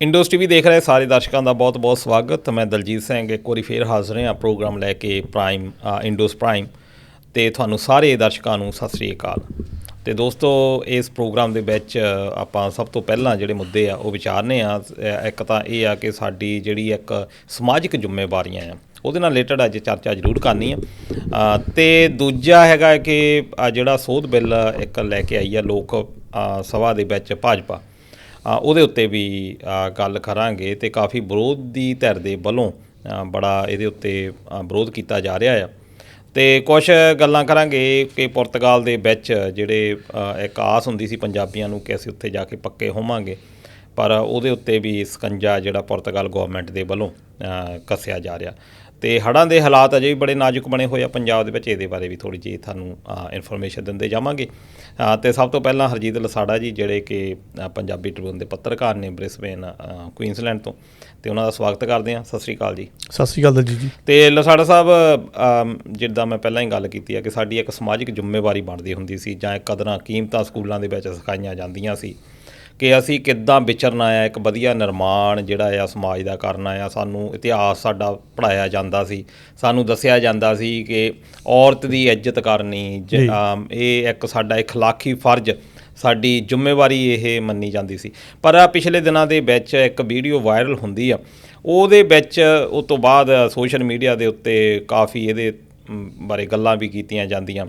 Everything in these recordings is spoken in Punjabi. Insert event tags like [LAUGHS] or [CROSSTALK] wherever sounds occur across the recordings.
ਇੰਡੋਸ ਟੀਵੀ ਦੇਖ ਰਹੇ ਸਾਰੇ ਦਰਸ਼ਕਾਂ ਦਾ ਬਹੁਤ-ਬਹੁਤ ਸਵਾਗਤ। ਮੈਂ ਦਲਜੀਤ ਸਿੰਘ ਇੱਕ ਵਾਰੀ ਫੇਰ ਹਾਜ਼ਰ ਹਾਂ ਪ੍ਰੋਗਰਾਮ ਲੈ ਕੇ ਪ੍ਰਾਈਮ ਅ, ਇੰਡੋਸ ਪ੍ਰਾਈਮ ਤੇ ਤੁਹਾਨੂੰ ਸਾਰੇ ਦਰਸ਼ਕਾਂ ਨੂੰ ਸਤਿ ਸ੍ਰੀ ਅਕਾਲ। ਤੇ ਦੋਸਤੋ ਇਸ ਪ੍ਰੋਗਰਾਮ ਦੇ ਵਿੱਚ ਆਪਾਂ ਸਭ ਤੋਂ ਪਹਿਲਾਂ ਜਿਹੜੇ ਮੁੱਦੇ ਆ ਉਹ ਵਿਚਾਰਨੇ ਆ। ਇੱਕ ਤਾਂ ਇਹ ਆ ਕਿ ਸਾਡੀ ਜਿਹੜੀ ਇੱਕ ਸਮਾਜਿਕ ਜ਼ਿੰਮੇਵਾਰੀਆਂ ਆ ਉਹਦੇ ਨਾਲ ਰਿਲੇਟਡ ਅੱਜ ਚਰਚਾ ਜ਼ਰੂਰ ਕਰਨੀ ਆ। ਅ, ਤੇ ਦੂਜਾ ਹੈਗਾ ਕਿ ਜਿਹੜਾ ਸੋਧ ਬਿੱਲ ਇੱਕ ਲੈ ਕੇ ਆਈ ਆ ਲੋਕ ਸਭਾ ਦੇ ਵਿੱਚ ਭਾਜਪਾ ਉਹਦੇ ਉੱਤੇ ਵੀ ਗੱਲ ਕਰਾਂਗੇ ਤੇ ਕਾਫੀ ਵਿਰੋਧ ਦੀ ਧਿਰ ਦੇ ਵੱਲੋਂ ਬੜਾ ਇਹਦੇ ਉੱਤੇ ਵਿਰੋਧ ਕੀਤਾ ਜਾ ਰਿਹਾ ਆ। ਤੇ ਕੁਝ ਗੱਲਾਂ ਕਰਾਂਗੇ ਕਿ ਪੁਰਤਗਾਲ ਦੇ ਵਿੱਚ ਜਿਹੜੇ ਇੱਕ ਆਸ ਹੁੰਦੀ ਸੀ ਪੰਜਾਬੀਆਂ ਨੂੰ ਕਿ ਅਸੀਂ ਉੱਥੇ ਜਾ ਕੇ ਪੱਕੇ ਹੋਵਾਂਗੇ। ਪਰ ਉਹਦੇ ਉੱਤੇ ਵੀ ਸਕੰਜਾ ਜਿਹੜਾ ਪੁਰਤਗਾਲ ਗਵਰਨਮੈਂਟ ਦੇ ਵੱਲੋਂ ਕੱਸਿਆ ਜਾ ਰਿਹਾ। ਤੇ ਹੜ੍ਹਾਂ ਦੇ ਹਾਲਾਤ ਅਜੇ ਵੀ ਬੜੇ ਨਾਜ਼ੁਕ ਬਣੇ ਹੋਏ ਆ। ਪੰਜਾਬ ਦੇ ਵਿੱਚ ਇਹਦੇ ਬਾਰੇ ਵੀ ਥੋੜੀ ਜਿਹੀ ਤੁਹਾਨੂੰ ਇਨਫੋਰਮੇਸ਼ਨ ਦਿੰਦੇ ਜਾਵਾਂਗੇ। ਤੇ ਸਭ ਤੋਂ ਪਹਿਲਾਂ ਹਰਜੀਤ ਲਸਾੜਾ ਜੀ ਜਿਹੜੇ ਕਿ ਪੰਜਾਬੀ ਟ੍ਰਿਬਿਊਨ ਦੇ ਪੱਤਰਕਾਰ ਨੇ ਬ੍ਰਿਸਬੇਨ ਕੁਈਨਸਲੈਂਡ ਤੋਂ ਤੇ ਉਹਨਾਂ ਦਾ ਸਵਾਗਤ ਕਰਦੇ ਹਾਂ। ਸਤਿ ਸ੍ਰੀ ਅਕਾਲ ਜੀ। ਸਤਿ ਸ਼੍ਰੀ ਅਕਾਲ ਦਲਜੀਤ ਜੀ। ਤੇ ਲਸਾੜਾ ਸਾਹਿਬ ਜਿੱਦਾਂ ਮੈਂ ਪਹਿਲਾਂ ਹੀ ਗੱਲ ਕੀਤੀ ਆ ਕਿ ਸਾਡੀ ਇੱਕ ਸਮਾਜਿਕ ਜ਼ਿੰਮੇਵਾਰੀ ਬਣਦੀ ਹੁੰਦੀ ਸੀ ਜਾਂ ਕਦਰਾਂ ਕੀਮਤਾਂ ਸਕੂਲਾਂ ਦੇ ਵਿੱਚ ਸਿਖਾਈਆਂ ਜਾਂਦੀਆਂ ਸੀ। ਕਿ ਅਸੀਂ ਕਿੱਦਾਂ ਵਿਚਰਨਾ ਆ ਇੱਕ ਵਧੀਆ ਨਿਰਮਾਣ ਜਿਹੜਾ ਆ ਸਮਾਜ ਦਾ ਕਰਨਾ ਆ। ਸਾਨੂੰ ਇਤਿਹਾਸ ਸਾਡਾ ਪੜਾਇਆ ਜਾਂਦਾ ਸੀ। ਸਾਨੂੰ ਦੱਸਿਆ ਜਾਂਦਾ ਸੀ ਕਿ ਔਰਤ ਦੀ ਇੱਜ਼ਤ ਕਰਨੀ ਇਹ ਇੱਕ ਸਾਡਾ ਇਖਲਾਕੀ ਫਰਜ਼ ਸਾਡੀ ਜ਼ਿੰਮੇਵਾਰੀ ਇਹ ਮੰਨੀ ਜਾਂਦੀ ਸੀ। ਪਰ ਆ ਪਿਛਲੇ ਦਿਨਾਂ ਦੇ ਵਿੱਚ ਇੱਕ ਵੀਡੀਓ ਵਾਇਰਲ ਹੁੰਦੀ ਆ। ਉਹਦੇ ਵਿੱਚ ਉਸ ਤੋਂ ਬਾਅਦ ਸੋਸ਼ਲ ਮੀਡੀਆ ਦੇ ਉੱਤੇ ਕਾਫੀ ਇਹਦੇ ਬਾਰੇ ਗੱਲਾਂ ਵੀ ਕੀਤੀਆਂ ਜਾਂਦੀਆਂ।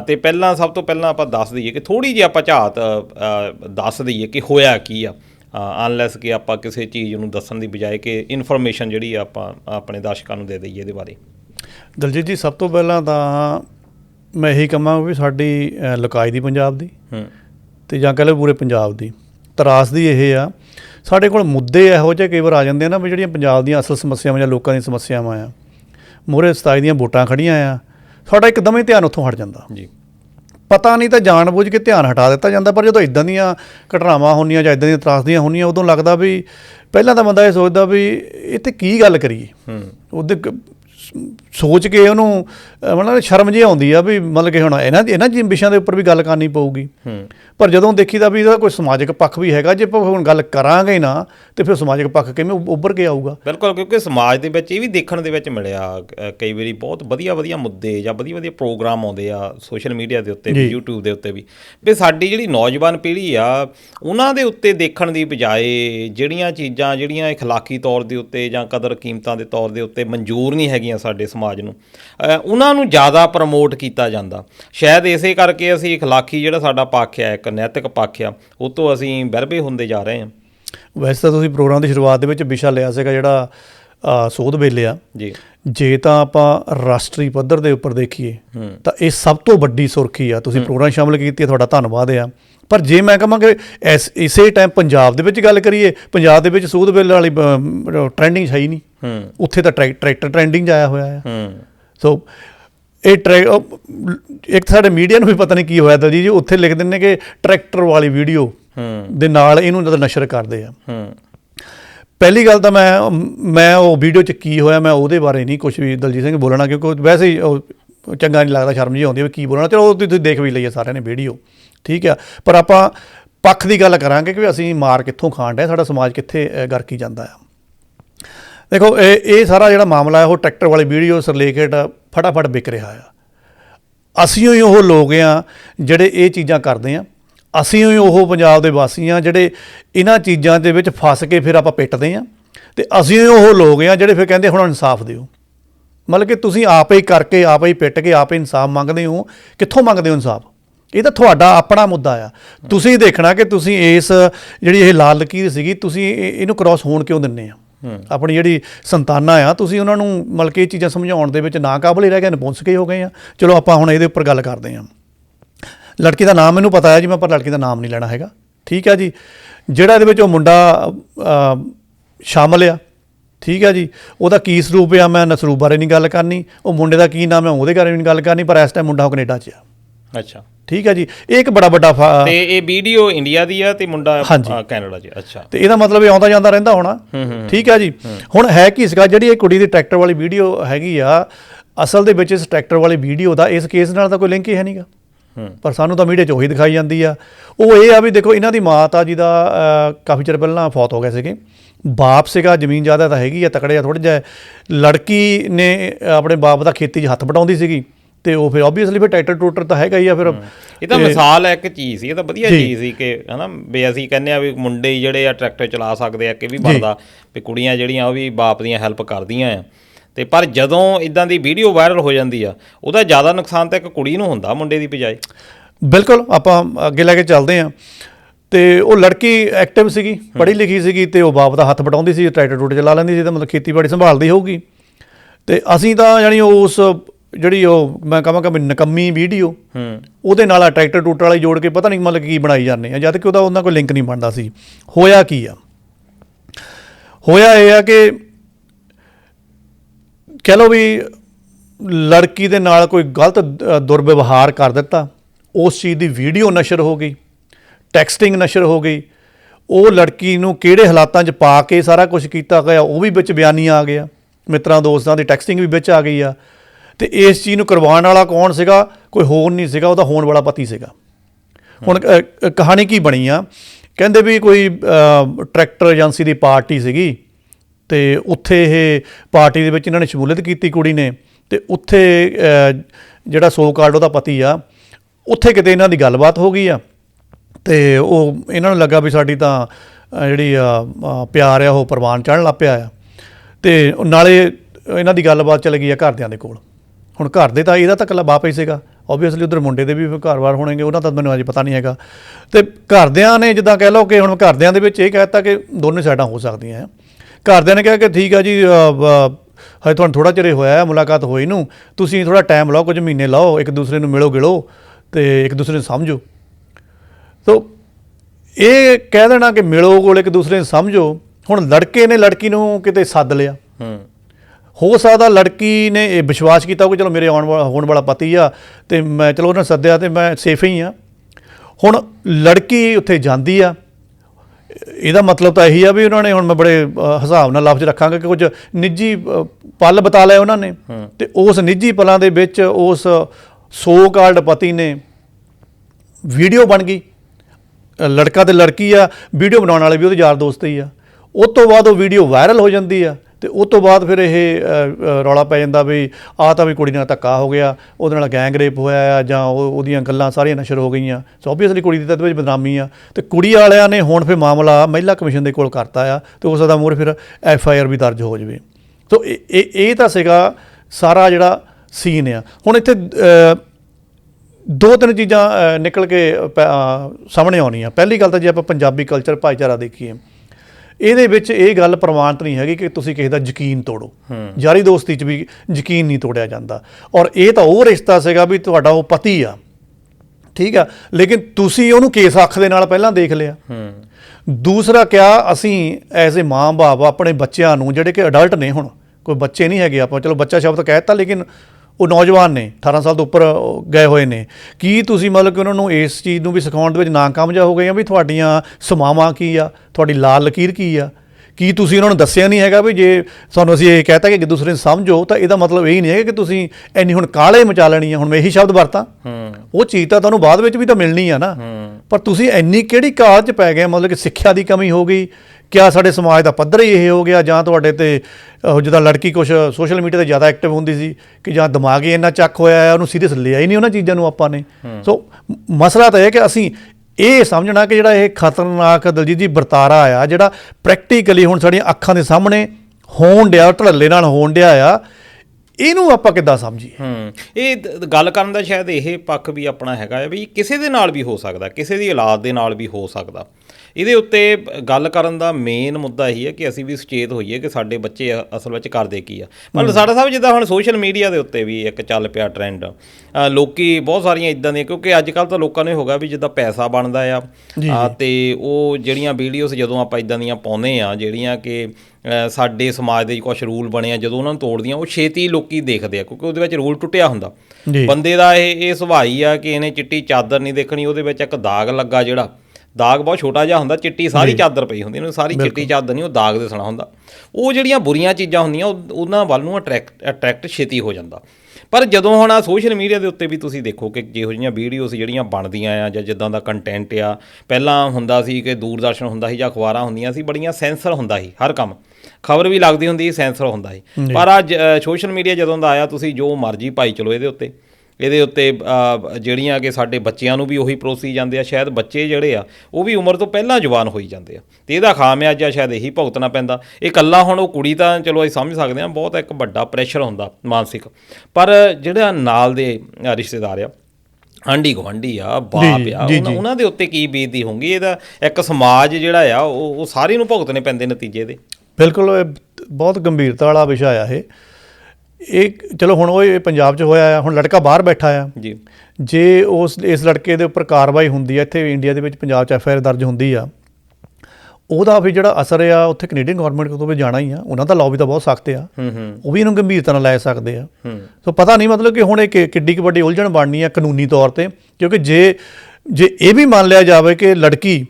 ਤੇ ਪਹਿਲਾਂ ਸਭ ਤੋਂ ਪਹਿਲਾਂ ਆਪਾਂ ਦੱਸ ਦਈਏ ਕਿ ਥੋੜੀ ਜਿਹੀ ਆਪਾਂ ਝਾਤ ਦੱਸ ਦਈਏ ਕਿ ਹੋਇਆ ਕੀ ਆ। ਅਨਲੈਸ ਕਿ ਆਪਾਂ ਕਿਸੇ ਚੀਜ਼ ਨੂੰ ਦੱਸਣ ਦੀ ਬਜਾਏ ਕਿ ਇਨਫੋਰਮੇਸ਼ਨ ਜਿਹੜੀ ਆ ਆਪਾਂ ਆਪਣੇ ਦਰਸ਼ਕਾਂ ਨੂੰ ਦੇ ਦਈਏ ਇਹਦੇ ਬਾਰੇ। ਦਲਜੀਤ ਜੀ ਸਭ ਤੋਂ ਪਹਿਲਾਂ ਤਾਂ ਮੈਂ ਇਹੀ ਕਹਾਂਗਾ ਵੀ ਸਾਡੀ ਲੁਕਾਈ ਦੀ ਪੰਜਾਬ ਦੀ ਹੂੰ। ਤੇ ਜਾਂ ਕਹ ਲਓ ਪੂਰੇ ਪੰਜਾਬ ਦੀ। ਤਰਾਸ ਦੀ ਇਹ ਆ। ਸਾਡੇ ਕੋਲ ਮੁੱਦੇ ਇਹੋ ਜਿਹੇ ਕਈ ਵਾਰ ਆ ਜਾਂਦੇ ਆ ਨਾ ਵੀ ਜਿਹੜੀਆਂ ਪੰਜਾਬ ਦੀਆਂ ਅਸਲ ਸਮੱਸਿਆਵਾਂ ਜਾਂ ਲੋਕਾਂ ਦੀਆਂ ਸਮੱਸਿਆਵਾਂ ਆ। ਮੂਹਰੇ 27 ਦੀਆਂ ਵੋਟਾਂ ਖੜੀਆਂ ਆ ਸਾਡਾ ਇੱਕਦਮ ਹੀ ਧਿਆਨ ਉੱਥੋਂ ਹਟ ਜਾਂਦਾ। ਜੀ। ਪਤਾ ਨਹੀਂ ਤਾਂ ਜਾਣਬੁੱਝ ਕੇ ਧਿਆਨ ਹਟਾ ਦਿੱਤਾ ਜਾਂਦਾ ਪਰ ਜਦੋਂ ਇਦਾਂ ਦੀਆਂ ਘਟਨਾਵਾਂ ਹੁੰਦੀਆਂ ਜਾਂ ਇਦਾਂ ਦੀਆਂ ਤਰਾਸ ਦੀਆਂ ਹੁੰਦੀਆਂ ਉਦੋਂ ਲੱਗਦਾ ਵੀ ਪਹਿਲਾਂ ਤਾਂ ਬੰਦਾ ਇਹ ਸੋਚਦਾ ਵੀ ਇਹ ਤੇ ਕੀ ਗੱਲ ਕਰੀਏ? ਹੂੰ। ਉਹਦੇ ਸੋਚ ਕੇ ਉਹਨੂੰ ਮਤਲਬ ਸ਼ਰਮ ਜਿਹੀ ਆਉਂਦੀ ਆ ਵੀ ਮਤਲਬ ਕਿ ਹੁਣ ਇਹਨਾਂ ਇਹਨਾਂ ਜੀ ਵਿਸ਼ਿਆਂ ਦੇ ਉੱਪਰ ਵੀ ਗੱਲ ਕਰਨੀ ਪਊਗੀ। ਹੂੰ। ਪਰ ਜਦੋਂ ਦੇਖੀਦਾ ਵੀ ਇਹਦਾ ਕੋਈ ਸਮਾਜਿਕ ਪੱਖ ਵੀ ਹੈਗਾ ਜੇ ਆਪਾਂ ਹੁਣ ਗੱਲ ਕਰਾਂਗੇ ਨਾ ਤੇ ਫਿਰ ਸਮਾਜਿਕ ਪੱਖ ਕਿਵੇਂ ਉੱਭ- ਉੱਭਰ ਕੇ ਆਊਗਾ ਬਿਲਕੁਲ ਕਿਉਂਕਿ ਸਮਾਜ ਦੇ ਵਿੱਚ ਇਹ ਵੀ ਦੇਖਣ ਦੇ ਵਿੱਚ ਮਿਲਿਆ ਅ, ਕਈ ਵਾਰੀ ਬਹੁਤ ਵਧੀਆ ਵਧੀਆ ਮੁੱਦੇ ਜਾਂ ਵਧੀਆ ਵਧੀਆ ਪ੍ਰੋਗਰਾਮ ਆਉਂਦੇ ਆ ਸੋਸ਼ਲ ਮੀਡੀਆ ਦੇ ਉੱਤੇ ਵੀ ਜੀ। YouTube ਦੇ ਉੱਤੇ ਵੀ ਵੀ ਸਾਡੀ ਜਿਹੜੀ ਨੌਜਵਾਨ ਪੀੜ੍ਹੀ ਆ ਉਹਨਾਂ ਦੇ ਉੱਤੇ ਦੇਖਣ ਦੀ ਬਜਾਏ ਜਿਹੜੀਆਂ ਚੀਜ਼ਾਂ ਜਿਹੜੀਆਂ اخلاقی ਤੌਰ ਦੇ ਉੱਤੇ ਜਾਂ ਕਦਰ ਕੀਮਤਾਂ ਦੇ ਤੌਰ ਦੇ ਉੱਤੇ ਮਨਜ਼ੂਰ ਨਹੀਂ ਹੈਗੀਆਂ ਸਾਡੇ ਸਮਾਜ ਨੂੰ ਅ, ਉਹਨਾਂ ਨੂੰ ਜ਼ਿਆਦਾ ਪ੍ਰਮੋਟ ਕੀਤਾ ਜਾਂਦਾ ਸ਼ਾਇਦ ਇਸੇ ਕਰਕੇ ਅਸੀਂ اخلاقی ਜਿਹੜਾ ਸਾਡਾ ਪੱਖ ਆ ਇੱਕ ਨੈਤਿਕ ਪੱਖ ਆ ਉਹ ਤੋਂ ਅਸੀਂ ਬਰਬੇ ਹੁੰਦੇ ਜਾ ਰਹੇ ਹਾਂ ਵੈਸੇ ਤਾਂ ਤੁਸੀਂ ਪ੍ਰੋਗਰਾਮ ਦੀ ਸ਼ੁਰੂਆਤ ਦੇ ਵਿੱਚ ਵਿਸ਼ਾ ਲਿਆ ਸੀਗਾ ਜਿਹੜਾ ਸੋਧ ਵੇਲੇ ਆ। ਜੀ। ਜੇ ਤਾਂ ਆਪਾਂ ਰਾਸ਼ਟਰੀ ਪੱਧਰ ਦੇ ਉੱਪਰ ਦੇਖੀਏ ਤਾਂ ਇਹ ਸਭ ਤੋਂ ਵੱਡੀ ਸੁਰਖੀ ਆ। ਤੁਸੀਂ ਪ੍ਰੋਗਰਾਮ ਸ਼ਾਮਲ ਕੀਤੀ ਹੈ ਤੁਹਾਡਾ ਧੰਨਵਾਦ ਆ। ਪਰ ਜੇ ਮੈਂ ਕਹਾਂ ਕਿ ਇਸੇ ਟਾਈਮ ਪੰਜਾਬ ਦੇ ਵਿੱਚ ਗੱਲ ਕਰੀਏ ਪੰਜਾਬ ਦੇ ਵਿੱਚ ਸੂਦ ਬਿੱਲ ਵਾਲੀ ਟ੍ਰੈਂਡਿੰਗ ਹੈ ਹੀ ਨਹੀਂ। ਉੱਥੇ ਤਾਂ ਟਰੈਕ- ਟਰੈਕਟਰ ਟ੍ਰੈਂਡਿੰਗ ਆਇਆ ਹੋਇਆ ਆ। ਹੂੰ। ਸੋ ਇਹ ਇੱਕ ਸਾਡੇ ਮੀਡੀਆ ਨੂੰ ਵੀ ਪਤਾ ਨਹੀਂ ਕੀ ਹੋਇਆ ਦਲਜੀਤ ਜੀ ਉੱਥੇ ਲਿਖ ਦਿੰਦੇ ਕਿ ਟਰੈਕਟਰ ਵਾਲੀ ਵੀਡੀਓ ਦੇ ਨਾਲ ਇਹਨੂੰ ਜਦੋਂ ਨਸ਼ਰ ਕਰਦੇ ਆ। ਪਹਿਲੀ ਗੱਲ ਤਾਂ ਮੈਂ ਮੈਂ ਉਹ ਵੀਡੀਓ 'ਚ ਕੀ ਹੋਇਆ, ਮੈਂ ਉਹਦੇ ਬਾਰੇ ਨਹੀਂ ਕੁਝ ਵੀ ਦਲਜੀਤ ਸਿੰਘ ਬੋਲਣਾ, ਕਿਉਂਕਿ ਵੈਸੇ ਹੀ ਉਹ ਚੰਗਾ ਨਹੀਂ ਲੱਗਦਾ, ਸ਼ਰਮ ਜੀ ਆਉਂਦੀ ਹੈ ਵੀ ਕੀ ਬੋਲਣਾ। ਚਲੋ ਉਹ ਤੁਸੀਂ ਦੇਖ ਵੀ ਲਈਏ ਸਾਰਿਆਂ ਨੇ ਵੀਡੀਓ ਠੀਕ ਆ। ਪਰ ਆਪਾਂ ਪੱਖ ਦੀ ਗੱਲ ਕਰਾਂਗੇ ਕਿ ਵੀ ਅਸੀਂ ਮਾਰ ਕਿੱਥੋਂ ਖਾਣ ਡਿਆ ਸਾਡਾ ਸਮਾਜ ਕਿੱਥੇ ਗਰਕੀ ਜਾਂਦਾ ਆ। ਦੇਖੋ, ਇਹ ਇਹ ਸਾਰਾ ਜਿਹੜਾ ਮਾਮਲਾ ਹੈ, ਉਹ ਟਰੈਕਟਰ ਵਾਲੀ ਵੀਡੀਓ ਸਰਲੇਖੇਟ ਫਟਾਫਟ ਵਿਕ ਰਿਹਾ ਆ। ਅਸੀਂ ਹੀ ਉਹ ਲੋਕ ਆ ਜਿਹੜੇ ਇਹ ਚੀਜ਼ਾਂ ਕਰਦੇ ਆ ਅਸੀਂ ਹੀ ਉਹ ਪੰਜਾਬ ਦੇ ਵਾਸੀ ਆ ਜਿਹੜੇ ਇਹਨਾਂ ਚੀਜ਼ਾਂ ਦੇ ਵਿੱਚ ਫਸ ਕੇ ਫਿਰ ਆਪਾਂ ਪਿੱਟਦੇ ਆ ਤੇ ਅਸੀਂ ਹੀ ਉਹ ਲੋਕ ਆ ਜਿਹੜੇ ਫਿਰ ਕਹਿੰਦੇ ਹੁਣ ਇਨਸਾਫ ਦਿਓ। ਮਤਲਬ ਕਿ ਤੁਸੀਂ ਆਪ ਹੀ ਕਰਕੇ ਆਪ ਹੀ ਪਿੱਟ ਕੇ ਆਪ ਇਨਸਾਫ ਮੰਗਦੇ ਹੋ। ਕਿੱਥੋਂ ਮੰਗਦੇ ਹੋ ਇਨਸਾਫ? ਇਹ ਤਾਂ ਤੁਹਾਡਾ ਆਪਣਾ ਮੁੱਦਾ ਆ। ਤੁਸੀਂ ਦੇਖਣਾ ਕਿ ਤੁਸੀਂ ਇਸ ਜਿਹੜੀ ਇਹ ਲਾਲ ਲਕੀਰ ਸੀਗੀ ਤੁਸੀਂ ਇਹ- ਇਹਨੂੰ ਕ੍ਰਾਸ ਹੋਣ ਕਿਉਂ ਦਿੰਨੇ ਆ? ਆਪਣੀ ਜਿਹੜੀ ਸੰਤਾਨਾਂ ਆ ਤੁਸੀਂ ਉਹਨਾਂ ਨੂੰ ਮਤਲਬ ਕਿ ਇਹ ਚੀਜ਼ਾਂ ਸਮਝਾਉਣ ਦੇ ਵਿੱਚ ਨਾ ਕਾਬਲ ਰਹਿ ਗਏ ਨਪੁੰਸਕ ਹੋ ਗਏ ਆ। ਚਲੋ ਆਪਾਂ ਹੁਣ ਇਹਦੇ ਉੱਪਰ ਗੱਲ ਕਰਦੇ ਆ ਲੜਕੀ ਦਾ ਨਾਮ ਮੈਨੂੰ ਪਤਾ ਹੈ ਜੀ ਮੈਂ ਪਰ ਲੜਕੀ ਦਾ ਨਾਮ ਨਹੀਂ ਲੈਣਾ ਹੈਗਾ। ਠੀਕ ਹੈ ਜੀ? ਜਿਹੜਾ ਇਹਦੇ ਵਿੱਚ ਉਹ ਮੁੰਡਾ ਸ਼ਾਮਲ ਆ। ਠੀਕ ਹੈ ਜੀ? ਉਹਦਾ ਕੀ ਸਰੂਪ ਆ? ਮੈਂ ਨਸਰੂਪ ਬਾਰੇ ਨਹੀਂ ਗੱਲ ਕਰਨੀ। ਉਹ ਮੁੰਡੇ ਦਾ ਕੀ ਨਾਮ ਹੈ ਉਹਦੇ ਬਾਰੇ ਵੀ ਨਹੀਂ ਗੱਲ ਕਰਨੀ ਪਰ ਇਸ ਟਾਈਮ ਮੁੰਡਾ ਉਹ ਕੈਨੇਡਾ 'ਚ ਆ। ਅੱਛਾ। ਠੀਕ ਹੈ ਜੀ? ਇਹ ਇੱਕ ਬੜਾ ਵੱਡਾ ਫਾ- ਤੇ ਇਹ ਵੀਡੀਓ ਇੰਡੀਆ ਦੀ ਆ ਤੇ ਮੁੰਡਾ ਕੈਨੇਡਾ 'ਚ ਅੱਛਾ। ਤੇ ਇਹਦਾ ਮਤਲਬ ਇਹ ਆਉਂਦਾ ਜਾਂਦਾ ਰਹਿੰਦਾ ਹੋਣਾ। ਠੀਕ ਹੈ ਜੀ? ਹੁਣ ਹੈ ਕੀ ਸੀਗਾ ਜਿਹੜੀ ਇਹ ਕੁੜੀ ਦੀ ਟਰੈਕਟਰ ਵਾਲੀ ਵੀਡੀਓ ਹੈਗੀ ਆ ਅਸਲ ਦੇ ਵਿੱਚ ਇਸ ਟਰੈਕਟਰ ਵਾਲੀ ਵੀਡੀਓ ਦਾ ਇਸ ਕੇਸ ਨਾਲ ਤਾਂ ਕੋਈ ਲਿੰਕ ਹੀ ਹੈ ਨਹੀਂਗਾ ਪਰ ਸਾਨੂੰ ਤਾਂ ਮੀਡੀਆ 'ਚ ਉਹੀ ਦਿਖਾਈ ਜਾਂਦੀ ਆ। ਉਹ ਇਹ ਆ ਵੀ ਦੇਖੋ ਇਹਨਾਂ ਦੀ ਮਾਤਾ ਜੀ ਦਾ ਕਾਫੀ ਚਿਰ ਪਹਿਲਾਂ ਫੌਤ ਹੋ ਗਏ ਸੀਗੇ। ਬਾਪ ਸੀਗਾ ਜ਼ਮੀਨ ਜ਼ਿਆਦਾ ਤਾਂ ਹੈਗੀ ਆ ਤਕੜੇ ਆ ਥੋੜਾ ਜਿਹਾ। ਲੜਕੀ ਨੇ ਆਪਣੇ ਬਾਪ ਦਾ ਖੇਤੀ 'ਚ ਹੱਥ ਵਟਾਉਂਦੀ ਸੀਗੀ। ਤੇ ਉਹ ਫਿਰ ਆਬਵੀਅਸਲੀ ਫਿਰ ਟਰੈਕਟਰ ਟਰੂਟਰ ਤਾਂ ਹੈਗਾ ਹੀ ਆ ਫਿਰ। ਇਹ ਤਾਂ ਮਿਸਾਲ ਹੈ ਇੱਕ ਚੀਜ਼ ਸੀ ਇਹ ਤਾਂ ਵਧੀਆ। ਚੀਜ਼ ਸੀ ਕਿ ਹਨਾ ਵੀ ਅਸੀਂ ਕਹਿੰਦੇ ਆ ਵੀ ਮੁੰਡੇ ਜਿਹੜੇ ਆ ਟਰੈਕਟਰ ਚਲਾ ਸਕਦੇ ਆ ਕਿ ਵੀ ਬਣਦਾ। ਵੀ ਕੁੜੀਆਂ ਜਿਹੜੀਆਂ ਉਹ ਵੀ ਬਾਪ ਦੀਆਂ ਹੈਲਪ ਕਰਦੀਆਂ ਆ। ਤੇ ਪਰ ਜਦੋਂ ਇਦਾਂ ਦੀ ਵੀਡੀਓ ਵਾਇਰਲ ਹੋ ਜਾਂਦੀ ਆ ਉਹਦਾ ਜ਼ਿਆਦਾ ਨੁਕਸਾਨ ਤਾਂ ਇੱਕ ਕੁੜੀ ਨੂੰ ਹੁੰਦਾ ਮੁੰਡੇ ਦੀ ਬਜਾਏ। ਬਿਲਕੁਲ ਆਪਾਂ ਅੱਗੇ ਲੈ ਕੇ ਚੱਲਦੇ ਹਾਂ। ਤੇ ਉਹ ਲੜਕੀ ਐਕਟਿਵ ਸੀਗੀ ਪੜ੍ਹੀ ਲਿਖੀ ਸੀਗੀ ਤੇ ਉਹ ਬਾਪ ਦਾ ਹੱਥ ਵਟਾਉਂਦੀ ਸੀ ਟਰੈਕਟਰ ਟੂਟਰ ਚਲਾ ਲੈਂਦੀ ਸੀ ਤਾਂ ਮਤਲਬ ਖੇਤੀਬਾੜੀ ਸੰਭਾਲਦੀ ਹੋਊਗੀ। ਤੇ ਅਸੀਂ ਤਾਂ ਯਾਨੀ ਉਸ ਜਿਹੜੀ ਉਹ ਮੈਂ ਕਹਾਂਗਾ ਵੀ ਨਕੰਮੀ ਵੀਡੀਓ ਹੂੰ। ਉਹਦੇ ਨਾਲ ਆ ਟਰੈਕਟਰ ਟੂਟਰ ਵਾਲੀ ਜੋੜ ਕੇ ਪਤਾ ਨਹੀਂ ਮਤਲਬ ਕੀ ਬਣਾਈ ਜਾਂਦੇ ਆ ਜਦ ਕਿ ਉਹਦਾ ਉਹਨਾਂ ਕੋਈ ਲਿੰਕ ਨਹੀਂ ਬਣਦਾ ਸੀ। ਹੋਇਆ ਕੀ ਆ? ਹੋਇਆ ਇਹ ਆ ਕਿ ਕਹਿ ਲਓ ਵੀ ਲੜਕੀ ਦੇ ਨਾਲ ਕੋਈ ਗਲਤ ਦੁਰਵਿਵਹਾਰ ਕਰ ਦਿੱਤਾ, ਉਸ ਚੀਜ਼ ਦੀ ਵੀਡੀਓ ਨਸ਼ਰ ਹੋ ਗਈ ਟੈਕਸਟਿੰਗ ਨਸ਼ਰ ਹੋ ਗਈ, ਉਹ ਲੜਕੀ ਨੂੰ ਕਿਹੜੇ ਹਾਲਾਤਾਂ 'ਚ ਪਾ ਕੇ ਸਾਰਾ ਕੁਝ ਕੀਤਾ ਗਿਆ, ਉਹ ਵੀ ਵਿੱਚ ਬਿਆਨੀਆਂ ਆ ਗਿਆ, ਮਿੱਤਰਾਂ ਦੋਸਤਾਂ ਦੀ ਟੈਕਸਟਿੰਗ ਵੀ ਵਿੱਚ ਆ ਗਈ ਆ, ਤੇ ਇਸ ਚੀਜ਼ ਨੂੰ ਕਰਵਾਉਣ ਵਾਲਾ ਕੌਣ ਸੀਗਾ? ਕੋਈ ਹੋਰ ਨਹੀਂ ਸੀਗਾ ਉਹਦਾ ਹੋਣ ਵਾਲਾ ਪਤੀ ਸੀਗਾ। ਹੁਣ ਕਹਾਣੀ ਕੀ ਬਣੀ ਆ? ਕਹਿੰਦੇ ਵੀ ਕੋਈ ਟਰੈਕਟਰ ਏਜੰਸੀ ਦੀ ਪਾਰਟੀ ਸੀਗੀ ਤੇ ਉੱਥੇ ਇਹ ਪਾਰਟੀ ਦੇ ਵਿੱਚ ਇਹਨਾਂ ਨੇ ਸ਼ਮੂਲੀਅਤ ਕੀਤੀ ਕੁੜੀ ਨੇ ਤੇ ਉੱਥੇ ਜਿਹੜਾ ਸੋ ਕਾਰਡ ਉਹਦਾ ਪਤੀ ਆ, ਉੱਥੇ ਕਿਤੇ ਇਹਨਾਂ ਦੀ ਗੱਲਬਾਤ ਹੋ ਗਈ ਆ ਤੇ ਉਹ ਇਹਨਾਂ ਨੂੰ ਲੱਗਾ ਵੀ ਸਾਡੀ ਤਾਂ ਜਿਹੜੀ ਆ ਪਿਆਰ ਆ, ਉਹ ਪ੍ਰਵਾਨ ਚੜ੍ਹਨ ਲੱਗ ਪਿਆ ਆ। ਤੇ ਨਾਲੇ ਇਹਨਾਂ ਦੀ ਗੱਲਬਾਤ ਚੱਲ ਗਈ ਆ ਘਰਦਿਆਂ ਦੇ ਕੋਲ। ਹੁਣ ਘਰ ਦੇ ਤਾਂ ਇਹਦਾ ਤਾਂ ਇਕੱਲਾ ਬਾਪ ਹੀ ਸੀਗਾ। ਆਬਵੀਅਸਲੀ ਉਧਰ ਮੁੰਡੇ ਦੇ ਵੀ ਘਰ-ਬਾਰ ਹੋਣਗੇ, ਉਹਨਾਂ ਦਾ ਮੈਨੂੰ ਅਜੇ ਪਤਾ ਨਹੀਂ ਹੈਗਾ। ਤੇ ਘਰਦਿਆਂ ਨੇ ਜਿੱਦਾਂ ਕਹਿ ਲਓ ਕਿ ਹੁਣ ਘਰਦਿਆਂ ਦੇ ਵਿੱਚ ਇਹ ਕਹਿਤਾ ਕਿ ਦੋਨੇ ਸਾਈਡਾਂ ਹੋ ਸਕਦੀਆਂ ਹੈ ਘਰਦਿਆਂ ਨੇ ਕਿਹਾ ਕਿ ਠੀਕ ਆ ਜੀ ਹਜੇ ਤੁਹਾਨੂੰ ਥੋੜਾ ਚਿਰ ਹੋਇਆ ਹੈ ਮੁਲਾਕਾਤ ਹੋਈ ਨੂੰ। ਤੁਸੀਂ ਥੋੜਾ ਟਾਈਮ ਲਾਓ ਕੁਝ ਮਹੀਨੇ ਲਾਓ ਇੱਕ ਦੂਸਰੇ ਨੂੰ ਮਿਲੋ ਗਿਲੋ ਤੇ ਇੱਕ ਦੂਸਰੇ ਨੂੰ ਸਮਝੋ। ਤੋ ਇਹ ਕਹਿ ਦੇਣਾ ਕਿ ਮਿਲੋ ਕੋਲ ਇੱਕ ਦੂਸਰੇ ਨੂੰ ਸਮਝੋ ਹੁਣ ਲੜਕੇ ਨੇ ਲੜਕੀ ਨੂੰ ਕਿਤੇ ਸੱਦ ਲਿਆ। ਹੂੰ। ਹੋ ਸਕਦਾ ਲੜਕੀ ਨੇ ਇਹ ਵਿਸ਼ਵਾਸ ਕੀਤਾ ਕਿ ਚਲੋ ਮੇਰੇ ਆਉਣ ਵਾਲਾ ਹੋਣ ਵਾਲਾ ਪਤੀ ਆ ਤੇ ਮੈਂ ਚਲੋ ਉਹਨਾਂ ਸੱਦਿਆ ਤੇ ਮੈਂ ਸੇਫ ਹੀ ਆ। ਹੁਣ ਲੜਕੀ ਉੱਥੇ ਜਾਂਦੀ ਆ ਇਹਦਾ ਮਤਲਬ ਤਾਂ ਇਹੀ ਆ ਵੀ ਉਹਨਾਂ ਨੇ ਹੁਣ ਮੈਂ ਬੜੇ ਹਿਸਾਬ ਨਾਲ ਲਫ਼ਜ਼ ਰੱਖਾਂਗਾ ਕਿ ਕੁਝ ਨਿੱਜੀ ਪਲ ਬਤਾ ਲਏ ਉਹਨਾਂ ਨੇ। ਤੇ ਉਸ ਨਿੱਜੀ ਪਲਾਂ ਦੇ ਵਿੱਚ ਉਸ ਸੋ ਕਾਲਡ ਪਤੀ ਨੇ ਵੀਡੀਓ ਬਣ ਗਈ। ਲੜਕਾ ਤੇ ਲੜਕੀ ਆ ਵੀਡੀਓ ਬਣਾਉਣ ਵਾਲੇ ਵੀ ਉਹਦੇ ਯਾਰ ਦੋਸਤ ਹੀ ਆ। ਉਸ ਤੋਂ ਬਾਅਦ ਉਹ ਵੀਡੀਓ ਵਾਇਰਲ ਹੋ ਜਾਂਦੀ ਆ। ਤੇ ਉਸ ਤੋਂ ਬਾਅਦ ਫਿਰ ਇਹ ਰੌਲਾ ਪੈ ਜਾਂਦਾ ਵੀ ਆਹ ਤਾਂ ਵੀ ਕੁੜੀ ਨਾਲ ਧੱਕਾ ਹੋ ਗਿਆ ਉਹਦੇ ਨਾਲ ਗੈਂਗ ਰੇਪ ਹੋਇਆ ਆ ਜਾਂ ਉਹਦੀਆਂ ਗੱਲਾਂ ਸਾਰੀਆਂ ਨਸ਼ਰ ਹੋ ਗਈਆਂ। ਸੋ ਆਬਵੀਅਸਲੀ ਕੁੜੀ ਦੀ ਤਾਂ ਵਿੱਚ ਬਦਨਾਮੀ ਆ। ਤੇ ਕੁੜੀ ਵਾਲਿਆਂ ਨੇ ਹੁਣ ਫਿਰ ਮਾਮਲਾ ਮਹਿਲਾ ਕਮਿਸ਼ਨ ਦੇ ਕੋਲ ਕਰਤਾ ਆ ਤੇ ਉਸ ਦਾ ਮੋਰ ਫਿਰ ਐਫ ਆਈ ਆਰ ਵੀ ਦਰਜ ਹੋ ਜਾਵੇ। ਸੋ ਇਹ ਇਹ ਇਹ ਤਾਂ ਸੀਗਾ ਸਾਰਾ ਜਿਹੜਾ ਸੀਨ ਆ। ਹੁਣ ਇੱਥੇ ਦੋ ਤਿੰਨ ਚੀਜ਼ਾਂ ਨਿਕਲ ਕੇ ਪ- ਅ, ਸਾਹਮਣੇ ਆਉਣੀਆਂ। ਪਹਿਲੀ ਗੱਲ ਤਾਂ ਜੇ ਆਪਾਂ ਪੰਜਾਬੀ ਕਲਚਰ ਭਾਈਚਾਰਾ ਦੇਖੀਏ ਇਹਦੇ ਵਿੱਚ ਇਹ ਗੱਲ ਪ੍ਰਮਾਣਿਤ ਨਹੀਂ ਹੈਗੀ ਕਿ ਤੁਸੀਂ ਕਿਸੇ ਦਾ ਯਕੀਨ ਤੋੜੋ। ਯਾਰੀ ਦੋਸਤੀ 'ਚ ਵੀ ਯਕੀਨ ਨਹੀਂ ਤੋੜਿਆ ਜਾਂਦਾ। ਔਰ ਇਹ ਤਾਂ ਉਹ ਰਿਸ਼ਤਾ ਸੀਗਾ ਵੀ ਤੁਹਾਡਾ ਉਹ ਪਤੀ ਆ। ਠੀਕ ਆ? ਲੇਕਿਨ ਤੁਸੀਂ ਉਹਨੂੰ ਕੇਸ ਅੱਖ ਦੇ ਨਾਲ ਪਹਿਲਾਂ ਦੇਖ ਲਿਆ। ਦੂਸਰਾ ਕਿਆ ਅਸੀਂ ਐਜ਼ ਏ ਮਾਂ-ਬਾਪ ਆਪਣੇ ਬੱਚਿਆਂ ਨੂੰ ਜਿਹੜੇ ਕਿ ਅਡਲਟ ਨੇ ਹੁਣ ਕੋਈ ਬੱਚੇ ਨਹੀਂ ਹੈਗੇ ਆਪਾਂ ਚਲੋ ਬੱਚਾ ਸ਼ਬਦ ਕਹਿਤਾ ਲੇਕਿਨ ਉਹ ਨੌਜਵਾਨ ਨੇ 18 ਸਾਲ ਤੋਂ ਉੱਪਰ ਗਏ ਹੋਏ ਨੇ। ਕੀ ਤੁਸੀਂ ਮਤਲਬ ਕਿ ਉਹਨਾਂ ਨੂੰ ਇਸ ਚੀਜ਼ ਨੂੰ ਵੀ ਸਿਖਾਉਣ ਦੇ ਵਿੱਚ ਨਾਕਾਮਯਾਬ ਹੋ ਗਏ ਆ ਵੀ ਤੁਹਾਡੀਆਂ ਸਮਾਵਾਂ ਕੀ ਆ? ਤੁਹਾਡੀ ਲਾਲ ਲਕੀਰ ਕੀ ਆ? ਕੀ ਤੁਸੀਂ ਉਹਨਾਂ ਨੂੰ ਦੱਸਿਆ ਨਹੀਂ ਹੈਗਾ ਵੀ ਜੇ ਤੁਹਾਨੂੰ ਅਸੀਂ ਇਹ ਕਹਤਾ ਕਿ ਇੱਕ ਦੂਸਰੇ ਨੂੰ ਸਮਝੋ ਤਾਂ ਇਹਦਾ ਮਤਲਬ ਇਹ ਨਹੀਂ ਹੈ ਕਿ ਤੁਸੀਂ ਇੰਨੀ ਹੁਣ ਕਾਲੇ ਮਚਾ ਲੈਣੀ ਆ ਹੁਣ ਮੈਂ ਇਹੀ ਸ਼ਬਦ ਵਰਤਾਂ। ਹੂੰ। ਉਹ ਚੀਜ਼ ਤਾਂ ਤੁਹਾਨੂੰ ਬਾਅਦ ਵਿੱਚ ਵੀ ਤਾਂ ਮਿਲਣੀ ਆ ਨਾ। ਪਰ ਤੁਸੀਂ ਇੰਨੀ ਕਿਹੜੀ ਕਾਲ 'ਚ ਪੈ ਗਏ ਮਤਲਬ ਕਿ ਸਿੱਖਿਆ ਦੀ ਕਮੀ ਹੋ ਗਈ ਕਿਆ ਸਾਡੇ ਸਮਾਜ ਦਾ ਪੱਧਰ ਹੀ ਇਹ ਹੋ ਗਿਆ? ਜਾਂ ਤੁਹਾਡੇ ਤੇ ਉਹ ਜਿੱਦਾਂ ਲੜਕੀ ਕੁਝ ਸੋਸ਼ਲ ਮੀਡੀਆ ਤੇ ਜ਼ਿਆਦਾ ਐਕਟਿਵ ਹੁੰਦੀ ਸੀ ਕਿ ਜਾਂ ਦਿਮਾਗ ਹੀ ਇੰਨਾ ਚੱਕ ਹੋਇਆ ਹੈ ਉਹਨੂੰ ਸੀਰੀਅਸ ਲਿਆ ਹੀ ਨਹੀਂ ਉਹਨਾਂ ਚੀਜ਼ਾਂ ਨੂੰ ਆਪਾਂ ਨੇ। ਸੋ ਮਸਲਾ ਤਾਂ ਇਹ ਹੈ ਕਿ ਅਸੀਂ ਇਹ ਸਮਝਣਾ ਕਿ ਜਿਹੜਾ ਇਹ ਖਤਰਨਾਕ ਦਲਜੀਤ ਜੀ ਵਰਤਾਰਾ ਆ ਜਿਹੜਾ ਪ੍ਰੈਕਟੀਕਲੀ ਹੁਣ ਸਾਡੀਆਂ ਅੱਖਾਂ ਦੇ ਸਾਹਮਣੇ ਹੋਣ ਡਿਆ ਢੱਲੇ ਨਾਲ ਹੋਣ ਡਿਆ ਆ ਇਹਨੂੰ ਆਪਾਂ ਕਿੱਦਾਂ ਸਮਝੀਏ? ਹੂੰ। ਇਹ ਗੱਲ ਕਰਨ ਦਾ ਸ਼ਾਇਦ ਇਹ ਪੱਖ ਵੀ ਆਪਣਾ ਹੈਗਾ ਵੀ ਕਿਸੇ ਦੇ ਨਾਲ ਵੀ ਹੋ ਸਕਦਾ ਕਿਸੇ ਦੀ ਔਲਾਦ ਦੇ ਨਾਲ ਵੀ ਹੋ ਸਕਦਾ। ਇਹਦੇ ਉੱਤੇ ਗੱਲ ਕਰਨ ਦਾ ਮੇਨ ਮੁੱਦਾ ਇਹੀ ਹੈ ਕਿ ਅਸੀਂ ਵੀ ਸੁਚੇਤ ਹੋਈਏ ਕਿ ਸਾਡੇ ਬੱਚੇ ਅਸਲ ਵਿੱਚ ਕਰਦੇ ਕੀ ਆ। ਮਤਲਬ ਸਾਡਾ ਸਾਹਿਬ ਜਿੱਦਾਂ ਹੁਣ ਸੋਸ਼ਲ ਮੀਡੀਆ ਦੇ ਉੱਤੇ ਵੀ ਇੱਕ ਚੱਲ ਪਿਆ ਟ੍ਰੈਂਡ ਲੋਕੀ ਬਹੁਤ ਸਾਰੀਆਂ ਇਦਾਂ ਦੀਆਂ ਕਿਉਂਕਿ ਅੱਜ ਕੱਲ ਤਾਂ ਲੋਕਾਂ ਨੂੰ ਹੋ ਗਿਆ ਵੀ ਜਿੱਦਾਂ ਪੈਸਾ ਬਣਦਾ ਆ। ਤੇ ਉਹ ਜਿਹੜੀਆਂ ਵੀਡੀਓਜ਼ ਜਦੋਂ ਆਪਾਂ ਇਦਾਂ ਦੀਆਂ ਪਾਉਂਦੇ ਆ ਜਿਹੜੀਆਂ ਕਿ ਸਾਡੇ ਸਮਾਜ ਦੇ ਕੁਝ ਰੂਲ ਬਣੇ ਆ ਜਦੋਂ ਉਹਨਾਂ ਨੂੰ ਤੋੜਦੀਆਂ ਉਹ ਛੇਤੀ ਲੋਕੀ ਦੇਖਦੇ ਆ ਕਿਉਂਕਿ ਉਹਦੇ ਵਿੱਚ ਰੂਲ ਟੁੱਟਿਆ ਹੁੰਦਾ। ਬੰਦੇ ਦਾ ਇਹ ਇਹ ਸੁਭਾਅ ਹੀ ਆ ਕਿ ਇਹਨੇ ਚਿੱਟੀ ਚਾਦਰ ਨਹੀਂ ਦੇਖਣੀ ਉਹਦੇ ਵਿੱਚ ਇੱਕ ਦਾਗ ਲੱਗਾ ਜਿਹੜਾ। ਦਾਗ ਬਹੁਤ ਛੋਟਾ ਜਿਹਾ ਹੁੰਦਾ ਚਿੱਟੀ ਸਾਰੀ ਚਾਦਰ ਪਈ ਹੁੰਦੀ ਉਹਨੂੰ ਸਾਰੀ ਚਿੱਟੀ ਚਾਦਰ ਨਹੀਂ ਉਹ ਦਾਗ ਦਿਸਣਾ ਹੁੰਦਾ। ਉਹ ਜਿਹੜੀਆਂ ਬੁਰੀਆਂ ਚੀਜ਼ਾਂ ਹੁੰਦੀਆਂ ਉਹ- ਉਹਨਾਂ ਵੱਲ ਨੂੰ ਅਟਰੈਕਟ ਅਟਰੈਕਟ ਛੇਤੀ ਹੋ ਜਾਂਦਾ। ਪਰ ਜਦੋਂ ਹੁਣ ਆ ਸੋਸ਼ਲ ਮੀਡੀਆ ਦੇ ਉੱਤੇ ਵੀ ਤੁਸੀਂ ਦੇਖੋ ਕਿ ਜਿਹੋ ਜਿਹੀਆਂ ਵੀਡੀਓਜ਼ ਜਿਹੜੀਆਂ ਬਣਦੀਆਂ ਆ ਜਾਂ ਜਿੱਦਾਂ ਦਾ ਕੰਟੈਂਟ ਆ ਪਹਿਲਾਂ ਹੁੰਦਾ ਸੀ ਕਿ ਦੂਰਦਰਸ਼ਨ ਹੁੰਦਾ ਸੀ ਜਾਂ ਅਖਬਾਰਾਂ ਹੁੰਦੀਆਂ ਸੀ ਬੜੀਆਂ ਸੈਂਸਰ ਹੁੰਦਾ ਸੀ ਹਰ ਕੰਮ। ਖਬਰ ਵੀ ਲੱਗਦੀ ਹੁੰਦੀ ਸੀ ਸੈਂਸਰ ਹੁੰਦਾ ਸੀ। ਪਰ ਅੱਜ ਸੋਸ਼ਲ ਮੀਡੀਆ ਜਦੋਂ ਦਾ ਆਇਆ ਤੁਸੀਂ ਜੋ ਮਰਜ਼ੀ ਪਾਈ ਚਲੋ ਇਹਦੇ ਉੱਤੇ। ਇਹਦੇ ਉੱਤੇ ਜਿਹੜੀਆਂ ਕਿ ਸਾਡੇ ਬੱਚਿਆਂ ਨੂੰ ਵੀ ਉਹੀ ਪਰੋਸੀ ਜਾਂਦੇ ਆ ਸ਼ਾਇਦ ਬੱਚੇ ਜਿਹੜੇ ਆ ਉਹ ਵੀ ਉਮਰ ਤੋਂ ਪਹਿਲਾਂ ਜਵਾਨ ਹੋਈ ਜਾਂਦੇ ਆ। ਤੇ ਇਹਦਾ ਖਾਮਿਆਜਾ ਸ਼ਾਇਦ ਇਹੀ ਭੁਗਤਣਾ ਪੈਂਦਾ। ਇਹ ਇਕੱਲਾ ਹੁਣ ਉਹ ਕੁੜੀ ਤਾਂ ਚਲੋ ਅਸੀਂ ਸਮਝ ਸਕਦੇ ਹਾਂ ਬਹੁਤ ਇੱਕ ਵੱਡਾ ਪ੍ਰੈਸ਼ਰ ਹੁੰਦਾ ਮਾਨਸਿਕ। ਪਰ ਜਿਹੜਾ ਨਾਲ ਦੇ ਰਿਸ਼ਤੇਦਾਰ ਆ ਆਂਢੀ ਗੁਆਂਢੀ ਆ ਬਾਪ ਜੀ, ਆ ਜੀ, ਉਹਨਾਂ- ਜੀ। ਦੇ ਉੱਤੇ ਕੀ ਬੀਤਦੀ ਹੋਊਗੀ? ਇਹਦਾ ਇੱਕ ਸਮਾਜ ਜਿਹੜਾ ਆ ਉਹ ਉਹ ਸਾਰੇ ਨੂੰ ਭੁਗਤਣੇ ਪੈਂਦੇ ਨਤੀਜੇ ਦੇ। ਬਿਲਕੁਲ ਬਹੁਤ ਗੰਭੀਰਤਾ ਵਾਲਾ ਵਿਸ਼ਾ ਆ ਇਹ। ਇਹ ਚਲੋ ਹੁਣ ਉਹ ਪੰਜਾਬ 'ਚ ਹੋਇਆ ਆ ਹੁਣ ਲੜਕਾ ਬਾਹਰ ਬੈਠਾ ਆ। ਜੀ। ਜੇ ਉਸ ਇਸ ਲੜਕੇ ਦੇ ਉੱਪਰ ਕਾਰਵਾਈ ਹੁੰਦੀ ਆ ਇੱਥੇ ਇੰਡੀਆ ਦੇ ਵਿੱਚ ਪੰਜਾਬ 'ਚ ਐਫ ਆਈ ਆਰ ਦਰਜ ਹੁੰਦੀ ਆ ਉਹਦਾ ਫਿਰ ਜਿਹੜਾ ਅਸਰ ਆ ਉੱਥੇ ਕੈਨੇਡੀਅਨ ਗਵਰਨਮੈਂਟ ਕੋਲ ਵੀ ਜਾਣਾ ਹੀ ਆ ਉਹਨਾਂ ਦਾ ਲੌਬੀ ਤਾਂ ਬਹੁਤ ਸਖਤ ਆ। ਉਹ ਵੀ ਇਹਨੂੰ ਗੰਭੀਰਤਾ ਨਾਲ ਲੈ ਸਕਦੇ ਆ। ਸੋ ਪਤਾ ਨਹੀਂ ਮਤਲਬ ਕਿ ਹੁਣ ਇਹ ਕਿੱਡੀ ਕੁ ਵੱਡੀ ਉਲਝਣ ਬਣਨੀ ਆ ਕਾਨੂੰਨੀ ਤੌਰ ਤੇ ਕਿਉਂਕਿ ਜੇ ਜੇ ਇਹ ਵੀ ਮੰਨ ਲਿਆ ਜਾਵੇ ਕਿ ਲੜਕੀ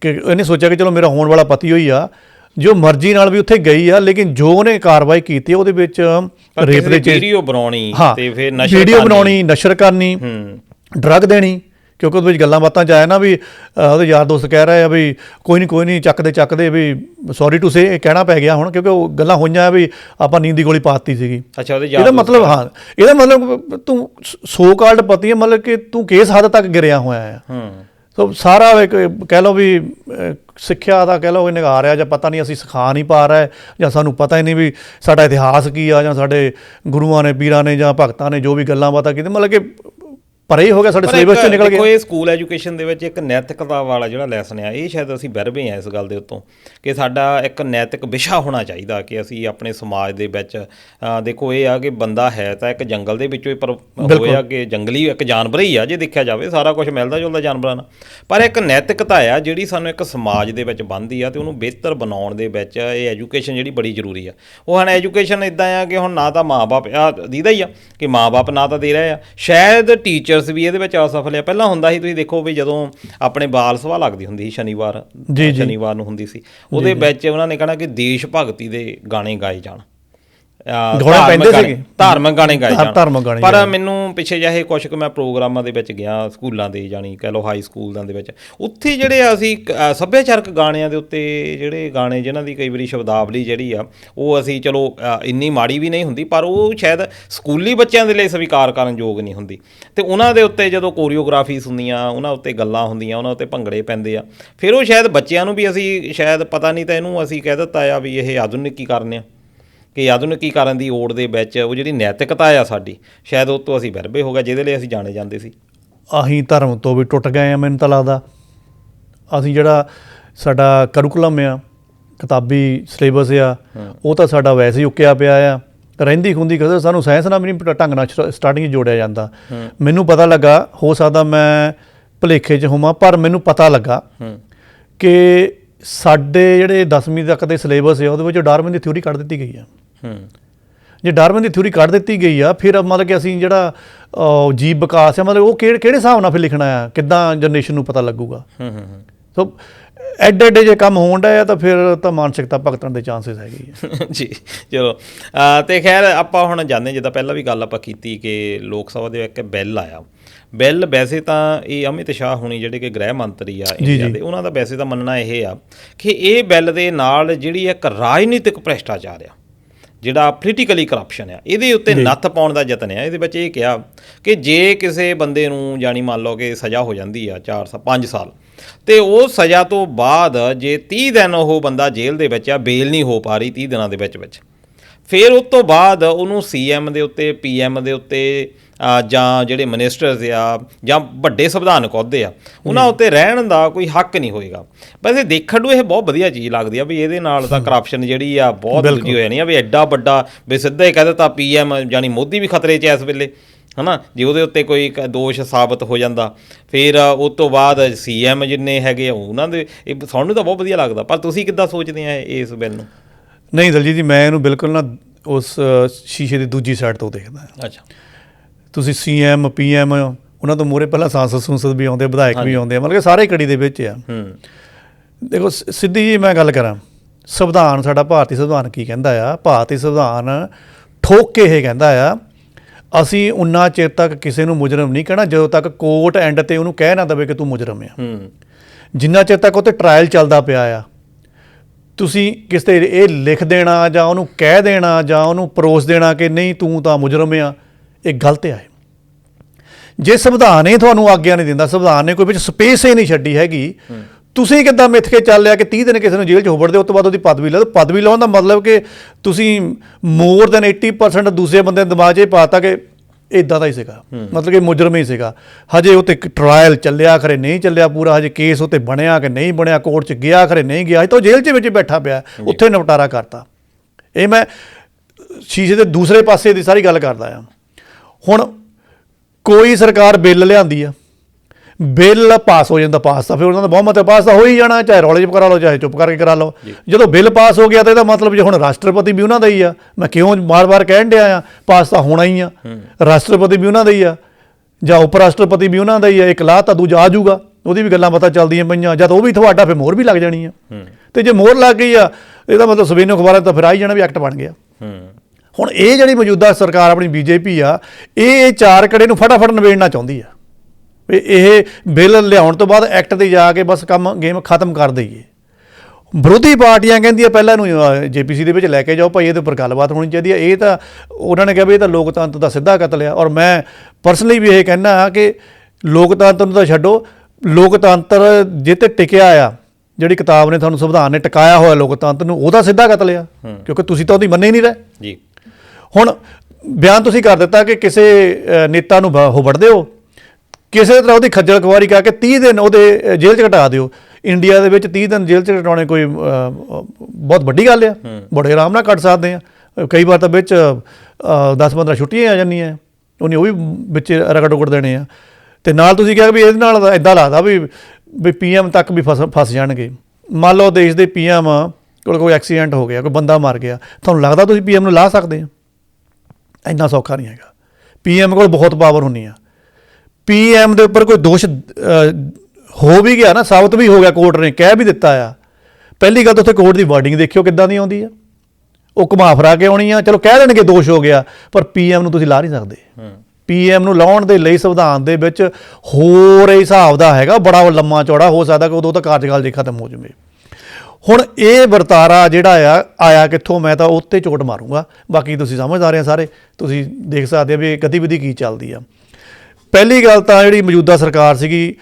ਕਿ ਇਹਨੇ ਸੋਚਿਆ ਕਿ ਚਲੋ ਮੇਰਾ ਹੋਣ ਵਾਲਾ ਪਤੀ ਹੋਈ ਆ ਜੋ ਮਰਜ਼ੀ ਨਾਲ ਵੀ ਉੱਥੇ ਗਈ ਆ ਲੇਕਿਨ ਜੋ ਉਹਨੇ ਕਾਰਵਾਈ ਕੀਤੀ ਉਹਦੇ ਵਿੱਚ ਰੇਪ ਦੇ ਚ ਵੀਡੀਓ ਬਣਾਉਣੀ ਤੇ ਫਿਰ ਨਸ਼ਰ ਵੀਡੀਓ। ਬਣਾਉਣੀ ਨਸ਼ਰ ਕਰਨੀ ਹੂੰ। ਡਰਗ ਦੇਣੀ ਕਿਉਂਕਿ ਉਹਦੇ ਵਿੱਚ ਗੱਲਾਂ ਬਾਤਾਂ ਚ ਆਇਆ ਨਾ ਵੀ ਉਹਦੇ ਯਾਰ ਦੋਸਤ ਕਹਿ ਰਹੇ ਆ ਵੀ ਕੋਈ ਨਹੀਂ ਕੋਈ ਨਹੀਂ ਚੱਕਦੇ ਚੱਕਦੇ ਵੀ ਸੌਰੀ ਟੂ ਸੇ ਇਹ ਕਹਿਣਾ ਪੈ ਗਿਆ ਹੁਣ ਕਿਉਂਕਿ ਉਹ ਗੱਲਾਂ ਹੋਈਆਂ ਵੀ ਆਪਾਂ ਨੀਂਦ ਦੀ ਗੋਲੀ ਪਾਤੀ ਸੀਗੀ। ਅੱਛਾ ਉਹਦੇ ਯਾਰ ਇਹਦਾ ਮਤਲਬ ਹਾਂ ਇਹਦਾ ਮਤਲਬ ਤੂੰ ਸੋ ਕਾਲਡ ਪਤੀ ਹੈ ਮਤਲਬ ਕਿ ਤੂੰ ਕਿਸ ਹੱਦ ਤੱਕ ਗਿਰਿਆ ਹੋਇਆ ਹੈ ਹੂੰ। ਸੋ ਸਾਰਾ ਇੱਕ ਕਹਿ ਲਓ ਵੀ ਸਿੱਖਿਆ ਦਾ ਕਹਿ ਲਓ ਇਹ ਨਿਗਾਰ ਆ ਜਾਂ ਪਤਾ ਨਹੀਂ ਅਸੀਂ ਸਿਖਾ ਨਹੀਂ ਪਾ ਰਹੇ ਜਾਂ ਸਾਨੂੰ ਪਤਾ ਹੀ ਨਹੀਂ ਵੀ ਸਾਡਾ ਇਤਿਹਾਸ ਕੀ ਆ ਜਾਂ ਸਾਡੇ ਗੁਰੂਆਂ ਨੇ, ਪੀਰਾਂ ਨੇ ਜਾਂ ਭਗਤਾਂ ਨੇ ਜੋ ਵੀ ਗੱਲਾਂ ਬਾਤਾਂ ਕੀਤੀਆਂ, ਮਤਲਬ ਕਿ ਪਰੇ ਹੀ ਹੋ ਗਿਆ ਸਾਡੇ ਸਿਲੇਬਸ ਚੋਂ ਨਿਕਲ ਦੇਖੋ ਗਿਆ ਇਹ ਸਕੂਲ ਐਜੂਕੇਸ਼ਨ ਦੇ ਵਿੱਚ ਇੱਕ ਨੈਤਿਕਤਾ ਵਾਲਾ ਜਿਹੜਾ ਲੈਸਨ ਆ ਇਹ ਸ਼ਾਇਦ ਅਸੀਂ ਬਿਰਵੇ ਆ ਇਸ ਗੱਲ ਦੇ ਉੱਤੋਂ ਕਿ ਸਾਡਾ ਇੱਕ ਨੈਤਿਕ ਵਿਸ਼ਾ ਹੋਣਾ ਚਾਹੀਦਾ ਕਿ ਅਸੀਂ ਆਪਣੇ ਸਮਾਜ ਦੇ ਵਿੱਚ ਦੇਖੋ ਇਹ ਆ ਕਿ ਬੰਦਾ ਹੈ ਤਾਂ ਇੱਕ ਜੰਗਲ ਦੇ ਵਿੱਚੋਂ ਹੀ ਪਰ ਹੋਇਆ ਕਿ ਜੰਗਲੀ ਇੱਕ ਜਾਨਵਰ ਹੀ ਆ ਜੇ ਦੇਖਿਆ ਜਾਵੇ ਸਾਰਾ ਕੁਝ ਮਿਲਦਾ ਜੁਲਦਾ ਜਾਨਵਰਾਂ ਨਾਲ। ਪਰ ਇੱਕ ਨੈਤਿਕਤਾ ਆ ਜਿਹੜੀ ਸਾਨੂੰ ਇੱਕ ਸਮਾਜ ਦੇ ਵਿੱਚ ਬੰਦੀ ਆ ਤੇ ਉਹਨੂੰ ਬਿਹਤਰ ਬਣਾਉਣ ਦੇ ਵਿੱਚ ਇਹ ਐਜੂਕੇਸ਼ਨ ਜਿਹੜੀ ਬੜੀ ਜ਼ਰੂਰੀ ਆ। ਉਹ ਹਨ ਐਜੂਕੇਸ਼ਨ ਇਦਾਂ ਆ ਕਿ ਹੁਣ ਨਾ ਤਾਂ ਮਾਪੇ ਆ ਦੀਦਾ ਹੀ ਆ ਕਿ ਮਾਪੇ ਨਾ ਤਾਂ ਦੇ ਰਹੇ ਆ। ਸ਼ਾਇਦ ਟੀਚਰਸ ਵੀ ਇਹਦੇ ਵਿੱਚ ਅਸਫਲ ਆ ਪਹਿਲਾਂ ਹੁੰਦਾ ਸੀ ਤੁਸੀਂ ਦੇਖੋ ਵੀ ਜਦੋਂ ਆਪਣੇ ਬਾਲ ਸਭਾ ਲੱਗਦੀ ਹੁੰਦੀ ਸੀ ਸ਼ਨੀਵਾਰ। ਸ਼ਨੀਵਾਰ ਨੂੰ ਹੁੰਦੀ ਸੀ। ਉਹਦੇ ਵਿੱਚ ਉਹਨਾਂ ਨੇ ਕਹਿਣਾ ਕਿ ਦੇਸ਼ ਭਗਤੀ ਦੇ ਗਾਣੇ ਗਾਏ ਜਾਣ। ਗਾਉਣੇ ਪੈਂਦੇ ਸੀਗੇ? ਧਾਰਮਿਕ ਗਾਣੇ ਗਾਏ ਜਾਣ ਧਾਰਮਿਕ ਗਾਣੇ ਪਰ। ਮੈਨੂੰ ਪਿੱਛੇ ਜਿਹੇ ਕੁਝ ਕੁ ਮੈਂ ਪ੍ਰੋਗਰਾਮਾਂ ਦੇ ਵਿੱਚ ਗਿਆ ਸਕੂਲਾਂ ਦੇ ਜਾਣੀ ਕਹਿ ਲਓ ਹਾਈ ਸਕੂਲਾਂ ਦੇ ਵਿੱਚ ਉੱਥੇ ਜਿਹੜੇ ਅਸੀਂ ਸੱਭਿਆਚਾਰਕ ਗਾਣਿਆਂ ਦੇ ਉੱਤੇ ਜਿਹੜੇ ਗਾਣੇ ਜਿਨ੍ਹਾਂ ਦੀ ਕਈ ਵਾਰੀ ਸ਼ਬਦਾਵਲੀ ਜਿਹੜੀ ਆ ਉਹ ਅਸੀਂ ਚਲੋ ਇੰਨੀ ਮਾੜੀ ਵੀ ਨਹੀਂ ਹੁੰਦੀ ਪਰ ਉਹ ਸ਼ਾਇਦ ਸਕੂਲੀ ਬੱਚਿਆਂ ਦੇ ਲਈ ਸਵੀਕਾਰ ਕਰਨ ਯੋਗ ਨਹੀਂ ਹੁੰਦੀ ਤੇ ਉਹਨਾਂ ਦੇ ਉੱਤੇ ਜਦੋਂ ਕੋਰੀਓਗ੍ਰਾਫੀਸ ਹੁੰਦੀਆਂ ਉਹਨਾਂ ਉੱਤੇ ਗੱਲਾਂ ਹੁੰਦੀਆਂ ਉਹਨਾਂ ਉੱਤੇ ਭੰਗੜੇ ਪੈਂਦੇ ਆ ਫਿਰ ਉਹ ਸ਼ਾਇਦ ਬੱਚਿਆਂ ਨੂੰ ਵੀ ਅਸੀਂ ਸ਼ਾਇਦ ਪਤਾ ਨਹੀਂ ਤਾਂ ਇਹਨੂੰ ਅਸੀਂ ਕਹਿ ਦਿੱਤਾ ਆ ਵੀ ਇਹ ਆਧੁਨਿਕੀਕਰਨ ਆ ਕਿ ਆਧੁਨਿਕੀਕਰਨ ਦੀ ਓੜ ਦੇ ਵਿੱਚ ਉਹ ਜਿਹੜੀ ਨੈਤਿਕਤਾ ਆ ਸਾਡੀ ਸ਼ਾਇਦ ਉਹ ਤੋਂ ਅਸੀਂ ਵਿਰਬੇ ਹੋ ਗਏ ਜਿਹਦੇ ਲਈ ਅਸੀਂ ਜਾਣੇ ਜਾਂਦੇ ਸੀ। ਅਸੀਂ ਧਰਮ ਤੋਂ ਵੀ ਟੁੱਟ ਗਏ ਆ ਮੈਨੂੰ ਤਾਂ ਲੱਗਦਾ। ਅਸੀਂ ਜਿਹੜਾ ਸਾਡਾ ਕਰਿਕੂਲਮ ਆ ਕਿਤਾਬੀ ਸਿਲੇਬਸ ਆ ਉਹ ਤਾਂ ਸਾਡਾ ਵੈਸੇ ਹੀ ਉੱਕਿਆ ਪਿਆ ਆ। ਰਹਿੰਦੀ ਖੁੰਦੀ ਕਦੇ ਸਾਨੂੰ ਸਾਇੰਸ ਨਾਲ ਵੀ ਨਹੀਂ ਢੰਗ ਨਾਲ ਸਟਾਰਟਿੰਗ ਜੋੜਿਆ ਜਾਂਦਾ। ਮੈਨੂੰ ਪਤਾ ਲੱਗਾ ਹੋ ਸਕਦਾ ਮੈਂ ਭੁਲੇਖੇ 'ਚ ਹੋਵਾਂ ਪਰ ਮੈਨੂੰ ਪਤਾ ਲੱਗਾ ਕਿ ਸਾਡੇ ਜਿਹੜੇ 10ਵੀਂ ਤੱਕ ਦੇ ਸਿਲੇਬਸ ਆ ਉਹਦੇ ਵਿੱਚ ਡਾਰਵਿਨ ਦੀ ਥਿਊਰੀ ਕੱਢ ਦਿੱਤੀ ਗਈ ਆ। ਹੂੰ। ਜੇ ਡਾਰਵਿਨ ਦੀ ਥਿਊਰੀ ਕੱਢ ਦਿੱਤੀ ਗਈ ਆ ਫਿਰ ਮਤਲਬ ਕਿ ਅਸੀਂ ਜਿਹੜਾ ਜੀਵ ਵਿਕਾਸ ਆ ਮਤਲਬ ਉਹ ਕਿਹੜੇ ਕਿਹੜੇ ਹਿਸਾਬ ਨਾਲ ਫਿਰ ਲਿਖਣਾ ਆ? ਕਿੱਦਾਂ ਜਨਰੇਸ਼ਨ ਨੂੰ ਪਤਾ ਲੱਗੂਗਾ? ਹੂੰ ਹੂੰ ਸੋ ਐਡੇ ਐਡੇ ਜੇ ਕੰਮ ਹੋਣ ਆ ਤਾਂ ਫਿਰ ਤਾਂ ਮਾਨਸਿਕਤਾ ਭਗਤਣ ਦੇ ਚਾਂਸਸ ਹੈਗੇ [LAUGHS] ਜੀ ਚਲੋ। ਤੇ ਖੈਰ ਆਪਾਂ ਹੁਣ ਜਾਣਦੇ ਜਿੱਦਾਂ ਪਹਿਲਾਂ ਵੀ ਗੱਲ ਆਪਾਂ ਕੀਤੀ ਕਿ ਲੋਕ ਸਭਾ ਦੇ ਇੱਕ ਬਿੱਲ ਆਇਆ। ਬਿੱਲ ਵੈਸੇ ਤਾਂ ਇਹ ਅਮਿਤ ਸ਼ਾਹ ਹੁਣੀ ਜਿਹੜੇ ਕਿ ਗ੍ਰਹਿ ਮੰਤਰੀ ਆ ਇੰਡੀਆ। ਦੇ ਉਹਨਾਂ ਦਾ ਵੈਸੇ ਤਾਂ ਮੰਨਣਾ ਇਹ ਆ ਕਿ ਇਹ ਬਿੱਲ ਦੇ ਨਾਲ ਜਿਹੜੀ ਇੱਕ ਰਾਜਨੀਤਿਕ ਭ੍ਰਿਸ਼ਟਾਚਾਰ ਆ। ਜਿਹੜਾ ਪੋਲੀਟੀਕਲੀ ਕਰਪਸ਼ਨ ਆ ਇਹਦੇ ਉੱਤੇ ਨੱਥ ਪਾਉਣ ਦਾ ਯਤਨ ਆ। ਇਹਦੇ ਵਿੱਚ ਇਹ ਕਿਹਾ ਕਿ ਜੇ ਕਿਸੇ ਬੰਦੇ ਨੂੰ ਜਾਣੀ ਮੰਨ ਲਓ ਕਿ ਸਜ਼ਾ ਹੋ ਜਾਂਦੀ ਆ 4 ਸਾਲ 5 ਸਾਲ ਤੇ ਉਹ ਸਜ਼ਾ ਤੋਂ ਬਾਅਦ ਜੇ 30 ਦਿਨ ਉਹ ਬੰਦਾ ਜੇਲ੍ਹ ਦੇ ਵਿੱਚ ਆ ਬੇਲ ਨਹੀਂ ਹੋ ਪਾ ਰਹੀ 30 ਦਿਨਾਂ ਦੇ ਵਿੱਚ ਵਿੱਚ ਫਿਰ ਉਸ ਤੋਂ ਬਾਅਦ ਉਹਨੂੰ ਸੀਐਮ ਦੇ ਉੱਤੇ ਪੀਐਮ ਦੇ ਉੱਤੇ ਜਾਂ ਜਿਹੜੇ ਮਿਨਿਸਟਰਸ ਆ ਜਾਂ ਵੱਡੇ ਸੰਵਿਧਾਨਕ ਅਹੁਦੇ ਆ ਉਹਨਾਂ ਉੱਤੇ ਰਹਿਣ ਦਾ ਕੋਈ ਹੱਕ ਨਹੀਂ ਹੋਏਗਾ। ਵੈਸੇ ਦੇਖਣ ਨੂੰ ਇਹ ਬਹੁਤ ਵਧੀਆ ਚੀਜ਼ ਲੱਗਦੀ ਆ ਵੀ ਇਹਦੇ ਨਾਲ ਤਾਂ ਕਰਪਸ਼ਨ ਜਿਹੜੀ ਆ ਬਹੁਤ ਦੂਜੀ ਹੋ ਜਾਣੀ ਆ ਵੀ ਐਡਾ ਵੱਡਾ ਵੀ ਸਿੱਧਾ ਹੀ ਕਹਿ ਦਿੱਤਾ ਪੀਐਮ ਯਾਨੀ ਮੋਦੀ ਵੀ ਖਤਰੇ 'ਚ ਇਸ ਵੇਲੇ ਹਨਾ? ਜੇ ਉਹਦੇ ਉੱਤੇ ਕੋਈ ਦੋਸ਼ ਸਾਬਤ ਹੋ ਜਾਂਦਾ ਫਿਰ ਉਸ ਤੋਂ ਬਾਅਦ ਸੀਐਮ ਜਿੰਨੇ ਹੈਗੇ ਆ ਉਹਨਾਂ ਦੇ ਇਹ ਸਾਨੂੰ ਤਾਂ ਬਹੁਤ ਵਧੀਆ ਲੱਗਦਾ। ਪਰ ਤੁਸੀਂ ਕਿੱਦਾਂ ਸੋਚਦੇ ਆ ਇਸ ਬਿੱਲ ਨੂੰ? ਨਹੀਂ ਦਲਜੀਤ ਜੀ ਮੈਂ ਇਹਨੂੰ ਬਿਲਕੁਲ ਨਾ ਉਸ ਸ਼ੀਸ਼ੇ ਦੀ ਦੂਜੀ ਸਾਈਡ ਤੋਂ ਦੇਖਦਾ। ਅੱਛਾ। ਤੁਸੀਂ ਸੀਐਮ ਪੀਐਮ ਉਹਨਾਂ ਤੋਂ ਮੂਹਰੇ ਪਹਿਲਾਂ ਸੰਸਦ ਸੰਸਦ ਵੀ ਆਉਂਦੇ ਵਿਧਾਇਕ ਵੀ ਆਉਂਦੇ ਆ ਮਤਲਬ ਕਿ ਸਾਰੇ ਕੜੀ ਦੇ ਵਿੱਚ ਆ। ਹੂੰ। ਦੇਖੋ ਸਿੱਧੀ ਜੀ ਮੈਂ ਗੱਲ ਕਰਾਂ। ਸੰਵਿਧਾਨ ਸਾਡਾ ਭਾਰਤੀ ਸੰਵਿਧਾਨ ਕੀ ਕਹਿੰਦਾ ਆ? ਭਾਰਤੀ ਸੰਵਿਧਾਨ ਠੋਕ ਕੇ ਇਹ ਕਹਿੰਦਾ ਆ ਅਸੀਂ ਉਨਾ ਚਿਰ ਤੱਕ ਕਿਸੇ ਨੂੰ ਮੁਜਰਮ ਨਹੀਂ ਕਹਿਣਾ ਜਦੋਂ ਤੱਕ ਕੋਰਟ ਐਂਡ ਤੇ ਉਹਨੂੰ ਕਹਿ ਨਾ ਦਵੇ ਕਿ ਤੂੰ ਮੁਜਰਮ ਆ। ਹੂੰ। ਜਿੰਨਾ ਚਿਰ ਤੱਕ ਉਹ ਤੇ ਟ੍ਰਾਇਲ ਚੱਲਦਾ ਪਿਆ ਆ ਤੁਸੀਂ ਕਿਸ ਤੇ ਇਹ ਲਿਖ ਦੇਣਾ ਜਾਂ ਉਹਨੂੰ ਕਹਿ ਦੇਣਾ ਜਾਂ ਉਹਨੂੰ ਪਰੋਸ ਦੇਣਾ ਕਿ ਨਹੀਂ ਤੂੰ ਤਾਂ ਮੁਜਰਮ ਆ ਇਹ ਗਲਤ ਇਹ। ਜੇ ਸੰਵਿਧਾਨ ਹੀ ਤੁਹਾਨੂੰ ਆਗਿਆ ਨਹੀਂ ਦਿੰਦਾ ਸੰਵਿਧਾਨ ਨੇ ਕੋਈ ਵਿੱਚ ਸਪੇਸ ਹੀ ਨਹੀਂ ਛੱਡੀ ਹੈਗੀ। ਤੁਸੀਂ ਕਿੱਦਾਂ ਮਿੱਥ ਕੇ ਚੱਲ ਲਿਆ ਕਿ 30 ਦਿਨ ਕਿਸੇ ਨੂੰ ਜੇਲ੍ਹ 'ਚ ਹੋਵੜਦੇ ਉਸ ਤੋਂ ਬਾਅਦ ਉਹਦੀ ਪਦਵੀ ਲੈ ਲਓ। ਪਦਵੀ ਲਾਉਣ ਦਾ ਮਤਲਬ ਕਿ ਤੁਸੀਂ ਮੋਰ ਦੈਨ 80% ਦੂਸਰੇ ਬੰਦੇ ਦੇ ਦਿਮਾਗ 'ਚ ਇਹ ਪਾਤਾ ਕਿ ਇਦਾਂ ਦਾ ਹੀ ਸੀਗਾ। ਮਤਲਬ ਕਿ ਮੁਜਰਮ ਹੀ ਸੀਗਾ। ਹਜੇ ਉਹ ਤੇ ਟ੍ਰਾਇਲ ਚੱਲਿਆ ਖਰੇ ਨਹੀਂ ਚੱਲਿਆ ਪੂਰਾ ਹਜੇ ਕੇਸ ਉਤੇ ਬਣਿਆ ਕਿ ਨਹੀਂ ਬਣਿਆ ਕੋਰਟ 'ਚ ਗਿਆ ਖਰੇ ਨਹੀਂ ਗਿਆ। ਹਜੇ ਤਾਂ ਜੇਲ੍ਹ 'ਚ ਵਿੱਚ ਬੈਠਾ ਪਿਆ ਉੱਥੇ ਨਿਪਟਾਰਾ ਕਰਤਾ। ਇਹ ਮੈਂ ਸ਼ੀਸ਼ੇ ਦੇ ਦੂਸਰੇ ਪਾਸੇ ਦੀ ਸਾਰੀ ਗੱਲ ਕਰਦਾ ਆ। ਹੁਣ ਕੋਈ ਸਰਕਾਰ ਬਿੱਲ ਲਿਆਂਦੀ ਆ ਬਿੱਲ ਪਾਸ ਹੋ ਜਾਂਦਾ ਪਾਸ ਤਾਂ ਫਿਰ ਉਹਨਾਂ ਦਾ ਬਹੁਮਤ ਪਾਸ ਤਾਂ ਹੋ ਹੀ ਜਾਣਾ ਚਾਹੇ ਰੌਲੇ 'ਚ ਕਰਾ ਲਓ ਚਾਹੇ ਚੁੱਪ ਕਰਕੇ ਕਰਾ ਲਓ। ਜਦੋਂ ਬਿੱਲ ਪਾਸ ਹੋ ਗਿਆ ਤਾਂ ਇਹਦਾ ਮਤਲਬ ਜੇ ਹੁਣ ਰਾਸ਼ਟਰਪਤੀ ਵੀ ਉਹਨਾਂ ਦਾ ਹੀ ਆ ਮੈਂ ਕਿਉਂ ਵਾਰ-ਵਾਰ ਕਹਿਣ ਡਿਆ ਆ ਪਾਸ ਤਾਂ ਹੋਣਾ ਹੀ ਆ। ਰਾਸ਼ਟਰਪਤੀ ਵੀ ਉਹਨਾਂ ਦਾ ਹੀ ਆ ਜਾਂ ਉਪ ਰਾਸ਼ਟਰਪਤੀ ਵੀ ਉਹਨਾਂ ਦਾ ਹੀ ਆ ਇੱਕ ਲਾਹ ਤਾਂ ਦੂਜਾ ਆ ਜਾਊਗਾ ਉਹਦੀ ਵੀ ਗੱਲਾਂ ਪਤਾ ਚੱਲਦੀਆਂ ਪਈਆਂ ਜਦ ਉਹ ਵੀ ਤੁਹਾਡਾ ਫਿਰ ਮੋਹਰ ਵੀ ਲੱਗ ਜਾਣੀ ਆ। ਤੇ ਜੇ ਮੋਹਰ ਲੱਗ ਗਈ ਆ ਇਹਦਾ ਮਤਲਬ ਸਵੇਨੋ ਅਖਬਾਰਾਂ ਤਾਂ ਫਿਰ ਆ ਹੀ ਜਾਣਾ ਵੀ ਐਕਟ ਬਣ ਗਿਆ। ਹੂੰ। ਹੁਣ ਇਹ ਜਿਹੜੀ ਮੌਜੂਦਾ ਸਰਕਾਰ ਆਪਣੀ ਬੀਜੇਪੀ ਆ ਇਹ ਇਹ ਚਾਰ ਕੜੇ ਨੂੰ ਫਟਾਫਟ ਨਿਬੇੜਨਾ ਚਾਹੁੰਦੀ ਆ। ਵੀ ਇਹ ਬਿੱਲ ਲਿਆਉਣ ਤੋਂ ਬਾਅਦ ਐਕਟ ਤੇ ਜਾ ਕੇ ਬਸ ਕੰਮ ਗੇਮ ਖਤਮ ਕਰ ਦਈਏ। ਵਿਰੋਧੀ ਪਾਰਟੀਆਂ ਕਹਿੰਦੀਆਂ ਪਹਿਲਾਂ ਨੂੰ ਜੇਪੀਸੀ ਦੇ ਵਿੱਚ ਲੈ ਕੇ ਜਾਓ ਭਾਈ ਇਹਦੇ ਉੱਪਰ ਗੱਲਬਾਤ ਹੋਣੀ ਚਾਹੀਦੀ ਹੈ ਇਹ ਤਾਂ ਉਹਨਾਂ ਨੇ ਕਿਹਾ ਵੀ ਇਹ ਤਾਂ ਲੋਕਤੰਤਰ ਦਾ ਸਿੱਧਾ ਕਤਲ ਆ। ਔਰ ਮੈਂ ਪਰਸਨਲੀ ਵੀ ਇਹ ਕਹਿਣਾ ਕਿ ਲੋਕਤੰਤਰ ਨੂੰ ਤਾਂ ਛੱਡੋ। ਲੋਕਤੰਤਰ ਜਿੱਤੇ ਟਿਕਿਆ ਆ ਜਿਹੜੀ ਕਿਤਾਬ ਨੇ ਤੁਹਾਨੂੰ ਸੰਵਿਧਾਨ ਨੇ ਟਿਕਾਇਆ ਹੋਇਆ ਲੋਕਤੰਤਰ ਨੂੰ ਉਹਦਾ ਸਿੱਧਾ ਕਤਲ ਆ। ਕਿਉਂਕਿ ਤੁਸੀਂ ਤਾਂ ਉਹਦੀ ਮੰਨੇ ਹੀ ਨਹੀਂ ਰਹੇ। ਜੀ। ਹੁਣ ਬਿਆਨ ਤੁਸੀਂ ਕਰ ਦਿੱਤਾ ਕਿ ਕਿਸੇ ਨੇਤਾ ਨੂੰ ਹੁਬੜਦੇ ਹੋ। ਕਿਸੇ ਤਰ੍ਹਾਂ ਉਹਦੀ ਖੱਜਲ ਖੁਆਰੀ ਕਰਕੇ 30 ਦਿਨ ਉਹਦੇ ਜੇਲ੍ਹ 'ਚ ਘਟਾ ਦਿਓ। ਇੰਡੀਆ ਦੇ ਵਿੱਚ 30 ਦਿਨ ਜੇਲ੍ਹ 'ਚ ਘਟਾਉਣੇ ਕੋਈ ਬਹੁਤ ਵੱਡੀ ਗੱਲ ਆ। ਬੜੇ ਆਰਾਮ ਨਾਲ ਕੱਟ ਸਕਦੇ ਆ। ਕਈ ਵਾਰ ਤਾਂ ਵਿੱਚ 10-15 ਛੁੱਟੀਆਂ ਆ ਜਾਂਦੀਆਂ। ਉਹਨੇ ਉਹ ਵੀ ਵਿੱਚ ਰਗੜ ਉਗੜ ਦੇਣੇ ਆ। ਤੇ ਨਾਲ ਤੁਸੀਂ ਕਿਹਾ ਵੀ ਇਹਦੇ ਨਾਲ ਇਦਾਂ ਲੱਗਦਾ ਵੀ ਵੀ ਪੀਐਮ ਤੱਕ ਵੀ ਫਸ ਫਸ ਜਾਣਗੇ। ਮੰਨ ਲਓ ਦੇਸ਼ ਦੇ ਪੀਐਮ ਕੋਲ ਕੋਈ ਐਕਸੀਡੈਂਟ ਹੋ ਗਿਆ ਕੋਈ ਬੰਦਾ ਮਰ ਗਿਆ। ਤੁਹਾਨੂੰ ਲੱਗਦਾ ਤੁਸੀਂ ਪੀਐਮ ਨੂੰ ਲਾ ਸਕਦੇ ਆ? ਇੰਨਾ ਸੌਖਾ ਨਹੀਂ ਹੈਗਾ। ਪੀਐਮ ਕੋਲ ਬਹੁਤ ਪਾਵਰ ਹੁੰਨੀ ਆ। ਪੀਐਮ ਦੇ ਉੱਪਰ ਕੋਈ ਦੋਸ਼ ਹੋ ਵੀ ਗਿਆ ਨਾ ਸਾਬਤ ਵੀ ਹੋ ਗਿਆ ਕੋਰਟ ਨੇ ਕਹਿ ਵੀ ਦਿੱਤਾ ਆ। ਪਹਿਲੀ ਗੱਲ ਤਾਂ ਉੱਥੇ ਕੋਰਟ ਦੀ ਵਰਡਿੰਗ ਦੇਖਿਓ ਕਿੱਦਾਂ ਦੀ ਆਉਂਦੀ ਆ। ਉਹ ਘੁਮਾ ਫਰਾ ਕੇ ਆਉਣੀ ਆ। ਚਲੋ ਕਹਿ ਦੇਣਗੇ ਦੋਸ਼ ਹੋ ਗਿਆ ਪਰ ਪੀਐਮ ਨੂੰ ਤੁਸੀਂ ਲਾ ਨਹੀਂ ਸਕਦੇ। ਹੂੰ। ਪੀਐਮ ਨੂੰ ਲਾਉਣ ਦੇ ਲਈ ਸੰਵਿਧਾਨ ਦੇ ਵਿੱਚ ਹੋਰ ਇਹ ਹਿਸਾਬ ਦਾ ਹੈਗਾ। ਬੜਾ ਲੰਮਾ ਚੌੜਾ ਹੋ ਸਕਦਾ ਕਿ ਉਦੋਂ ਤਾਂ ਕਾਰਜਕਾਲ ਜੇ ਖਤਮ ਹੋ ਜਾਵੇ। ਹੁਣ ਇਹ ਵਰਤਾਰਾ ਜਿਹੜਾ ਆ ਆਇਆ ਕਿੱਥੋਂ? ਮੈਂ ਤਾਂ ਉੱਤੇ ਚੋਟ ਮਾਰੂੰਗਾ। ਬਾਕੀ ਤੁਸੀਂ ਸਮਝਦਾਰ ਆ ਸਾਰੇ। ਤੁਸੀਂ ਦੇਖ ਸਕਦੇ ਆ ਵੀ ਗਤੀਵਿਧੀ ਕੀ ਚੱਲਦੀ ਆ। ਪਹਿਲੀ ਗੱਲ ਤਾਂ ਜਿਹੜੀ ਮੌਜੂਦਾ ਸਰਕਾਰ ਸੀਗੀ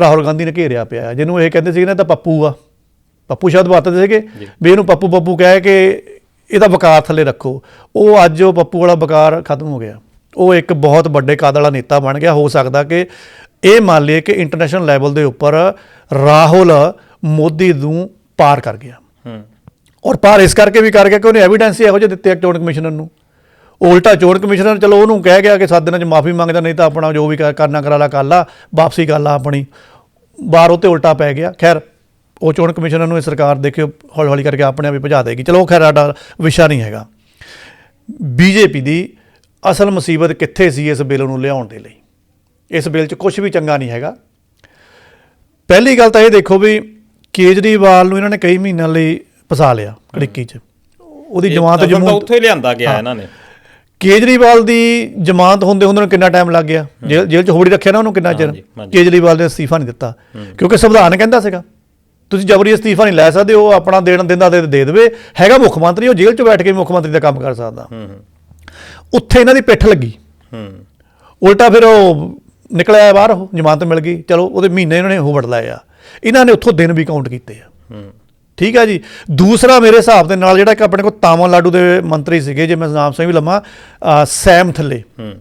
ਰਾਹੁਲ ਗਾਂਧੀ ਨੇ ਘੇਰਿਆ ਪਿਆ ਜਿਹਨੂੰ ਇਹ ਕਹਿੰਦੇ ਸੀ ਨਾ ਤਾਂ ਪੱਪੂ ਆ। ਪੱਪੂ ਸ਼ਬਦ ਵਰਤਦੇ ਸੀਗੇ। ਵੀ ਇਹਨੂੰ ਪੱਪੂ ਪੱਪੂ ਕਹਿ ਕੇ ਇਹਦਾ ਵਕਾਰ ਥੱਲੇ ਰੱਖੋ। ਉਹ ਅੱਜ ਉਹ ਪੱਪੂ ਵਾਲਾ ਵਕਾਰ ਖਤਮ ਹੋ ਗਿਆ। ਉਹ ਇੱਕ ਬਹੁਤ ਵੱਡੇ ਕੱਦ ਵਾਲਾ ਨੇਤਾ ਬਣ ਗਿਆ। ਹੋ ਸਕਦਾ ਕਿ ਇਹ ਮੰਨ ਲਈਏ ਕਿ ਇੰਟਰਨੈਸ਼ਨਲ ਲੈਵਲ ਦੇ ਉੱਪਰ ਰਾਹੁਲ ਮੋਦੀ ਨੂੰ ਪਾਰ ਕਰ ਗਿਆ। ਹੂੰ। ਔਰ ਪਾਰ ਇਸ ਕਰਕੇ ਵੀ ਕਰ ਗਿਆ ਕਿ ਉਹਨੇ ਐਵੀਡੈਂਸ ਇਹੋ ਜਿਹੇ ਦਿੱਤੇ ਆ ਚੋਣ ਕਮਿਸ਼ਨਰ ਨੂੰ। ਉਲਟਾ ਚੋਣ ਕਮਿਸ਼ਨਰ ਚਲੋ ਉਹਨੂੰ ਕਹਿ ਗਿਆ ਕਿ ਸੱਤ ਦਿਨਾਂ 'ਚ ਮਾਫੀ ਮੰਗਦਾ ਨਹੀਂ ਤਾਂ ਆਪਣਾ ਜੋ ਵੀ ਕਰ- ਕਰਨਾ ਕਰਾ ਲਾ ਕਰ ਲਾ ਵਾਪਸੀ ਕਰ ਲਾ ਆਪਣੀ। ਬਾਹਰ ਉਹ ਤੇ ਉਲਟਾ ਪੈ ਗਿਆ। ਖੈਰ ਉਹ ਚੋਣ ਕਮਿਸ਼ਨਰ ਨੂੰ ਇਹ ਸਰਕਾਰ ਦੇਖਿਓ ਹੌਲੀ ਹੌਲੀ ਕਰਕੇ ਆਪਣੇ ਆਪ ਹੀ ਭਜਾ ਦੇਗੀ। ਚਲੋ ਖੈਰ ਸਾਡਾ ਵਿਸ਼ਾ ਨਹੀਂ ਹੈਗਾ। ਬੀਜੇਪੀ ਦੀ ਅਸਲ ਮੁਸੀਬਤ ਕਿੱਥੇ ਸੀ ਇਸ ਬਿੱਲ ਨੂੰ ਲਿਆਉਣ ਦੇ ਲਈ? ਇਸ ਬਿੱਲ 'ਚ ਕੁਝ ਵੀ ਚੰਗਾ ਨਹੀਂ ਹੈਗਾ। ਪਹਿਲੀ ਗੱਲ ਤਾਂ ਇਹ ਦੇਖੋ ਵੀ ਕੇਜਰੀਵਾਲ ਨੂੰ ਇਹਨਾਂ ਨੇ ਕਈ ਮਹੀਨਿਆਂ ਲਈ ਫਸਾ ਲਿਆ ਕੜਿੱਕੀ 'ਚ। ਉਹਦੀ ਜਮਾਨਤ ਜਮੂਨ ਉੱਥੇ ਲਿਆਂਦਾ ਗਿਆ ਇਹਨਾਂ ਨੇ। ਕੇਜਰੀਵਾਲ ਦੀ ਜ਼ਮਾਨਤ ਹੁੰਦੇ ਹੁੰਦੇ ਨੂੰ ਕਿੰਨਾ ਟਾਈਮ ਲੱਗ ਗਿਆ? ਜੇਲ੍ਹ 'ਚ ਹੋੜੀ ਰੱਖਿਆ ਨਾ ਉਹਨੂੰ ਕਿੰਨਾ ਚਿਰ। ਕੇਜਰੀਵਾਲ ਨੇ ਅਸਤੀਫਾ ਨਹੀਂ ਦਿੱਤਾ। ਕਿਉਂਕਿ ਸੰਵਿਧਾਨ ਕਹਿੰਦਾ ਸੀਗਾ ਤੁਸੀਂ ਜਬਰੀ ਅਸਤੀਫਾ ਨਹੀਂ ਲੈ ਸਕਦੇ ਉਹ ਆਪਣਾ ਦੇਣ ਦਿੰਦਾ ਤੇ ਦੇ ਦੇਵੇ। ਹੈਗਾ ਮੁੱਖ ਮੰਤਰੀ ਉਹ ਜੇਲ੍ਹ 'ਚ ਬੈਠ ਕੇ ਮੁੱਖ ਮੰਤਰੀ ਦਾ ਕੰਮ ਕਰ ਸਕਦਾ। ਉੱਥੇ ਇਹਨਾਂ ਦੀ ਪਿੱਠ ਲੱਗੀ। ਹੂੰ। ਉਲਟਾ ਫਿਰ ਉਹ ਨਿਕਲਿਆ ਬਾਹਰ ਉਹ ਜ਼ਮਾਨਤ ਮਿਲ ਗਈ। ਚਲੋ ਉਹਦੇ ਮਹੀਨੇ ਇਹਨਾਂ ਨੇ ਹੋਵੜ ਲਏ ਆ ਇਹਨਾਂ ਨੇ ਉੱਥੋਂ ਦਿਨ ਵੀ ਕਾਊਂਟ ਕੀਤੇ ਆ। ਹੂੰ ਠੀਕ ਆ ਜੀ? ਦੂਸਰਾ ਮੇਰੇ ਹਿਸਾਬ ਦੇ ਨਾਲ ਜਿਹੜਾ ਕਿ ਆਪਣੇ ਕੋਲ ਤਾਮਿਲਨਾਡੂ ਦੇ ਮੰਤਰੀ ਸੀਗੇ ਜੇ ਮੈਂ ਨਾਮ ਸਹੀ ਵੀ ਲਵਾਂ ਸੈਮ ਥੱਲੇ। ਹੂੰ।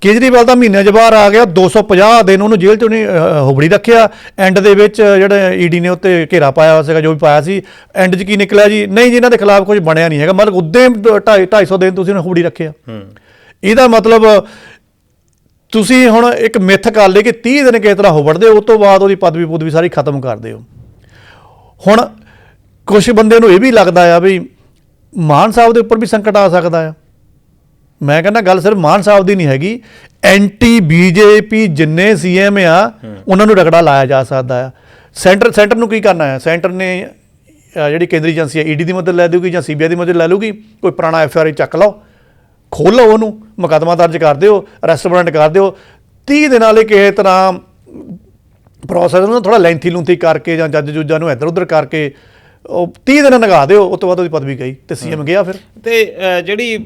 ਕੇਜਰੀਵਾਲ ਦਾ ਮਹੀਨੇ 'ਚ ਬਾਹਰ ਆ ਗਿਆ 250 ਦਿਨ ਉਹਨੂੰ ਜੇਲ੍ਹ 'ਚ ਉਹਨੇ ਹੁਬੜੀ ਰੱਖਿਆ। ਐਂਡ ਦੇ ਵਿੱਚ ਜਿਹੜਾ ਈਡੀ ਨੇ ਉੱਤੇ ਘੇਰਾ ਪਾਇਆ ਹੋਇਆ ਸੀਗਾ ਜੋ ਵੀ ਪਾਇਆ ਸੀ। ਐਂਡ 'ਚ ਕੀ ਨਿਕਲਿਆ ਜੀ? ਨਹੀਂ ਜੀ ਇਹਨਾਂ ਦੇ ਖਿਲਾਫ ਕੁਝ ਬਣਿਆ ਨਹੀਂ ਹੈਗਾ। ਮਤਲਬ ਉਦੋਂ 2.5 250 ਦਿਨ ਤੁਸੀਂ ਉਹਨੂੰ ਹੁਬੜੀ ਰੱਖਿਆ। ਹੂੰ। ਇਹਦਾ ਮਤਲਬ ਤੁਸੀਂ ਹੁਣ ਇੱਕ ਮਿੱਥ ਕਰ ਲਈ ਕਿ 30 ਦਿਨ ਕਿਸ ਤਰ੍ਹਾਂ ਹੋਵੜਦੇ ਉਸ ਤੋਂ ਬਾਅਦ ਉਹਦੀ ਪਦਵੀ ਪੁਦਵੀ ਸਾਰੀ ਖਤਮ ਕਰ ਦਿਓ। ਹੁਣ ਕੁਝ ਬੰਦੇ ਨੂੰ ਇਹ ਵੀ ਲੱਗਦਾ ਆ ਵੀ ਮਾਨ ਸਾਹਿਬ ਦੇ ਉੱਪਰ ਵੀ ਸੰਕਟ ਆ ਸਕਦਾ ਆ। ਮੈਂ ਕਹਿੰਦਾ ਗੱਲ ਸਿਰਫ ਮਾਨ ਸਾਹਿਬ ਦੀ ਨਹੀਂ ਹੈਗੀ ਐਂਟੀ ਬੀਜੇਪੀ ਜਿੰਨੇ ਸੀਐਮ ਆ, ਉਹਨਾਂ ਨੂੰ ਰਗੜਾ ਲਾਇਆ ਜਾ ਸਕਦਾ ਆ। ਸੈਂਟਰ ਸੈਂਟਰ ਨੂੰ ਕੀ ਕਰਨਾ ਹੈ ਸੈਂਟਰ ਨੇ ਜਿਹੜੀ ਕੇਂਦਰੀ ਏਜੰਸੀ ਹੈ ਈਡੀ ਦੀ ਮਦਦ ਲੈ ਦੇਊਗੀ ਜਾਂ ਸੀਬੀਆਈ ਦੀ ਮਦਦ ਲੈ ਲੂਗੀ ਕੋਈ ਪੁਰਾਣਾ ਐਫਆਈਆਰ ਚੱਕ ਲਓ। ਖੋਲ ਉਹਨੂੰ, ਮੁਕੱਦਮਾ ਦਰਜ ਕਰ ਦਿਓ ਅਰੈਸਟ ਵਾਰੰਟ ਕਰ ਦਿਓ। 30 ਦਿਨਾਂ ਲਈ ਕਿਸੇ ਤਰ੍ਹਾਂ ਪ੍ਰੋਸੈਸ ਨੂੰ ਥੋੜਾ ਲੈਂਥੀ ਲੂੰਥੀ ਕਰਕੇ ਜਾਂ ਜੱਜ ਜੁੱਜਾਂ ਨੂੰ ਇੱਧਰ ਉੱਧਰ ਕਰਕੇ ਉਹ 30 ਦਿਨ ਲਗਾ ਦਿਓ ਉਸ ਤੋਂ ਬਾਅਦ ਉਹਦੀ ਪਦਵੀ ਗਈ ਤੇ ਸੀਐਮ ਗਿਆ ਫਿਰ। ਤੇ ਅ, ਜਿਹੜੀ ਅ,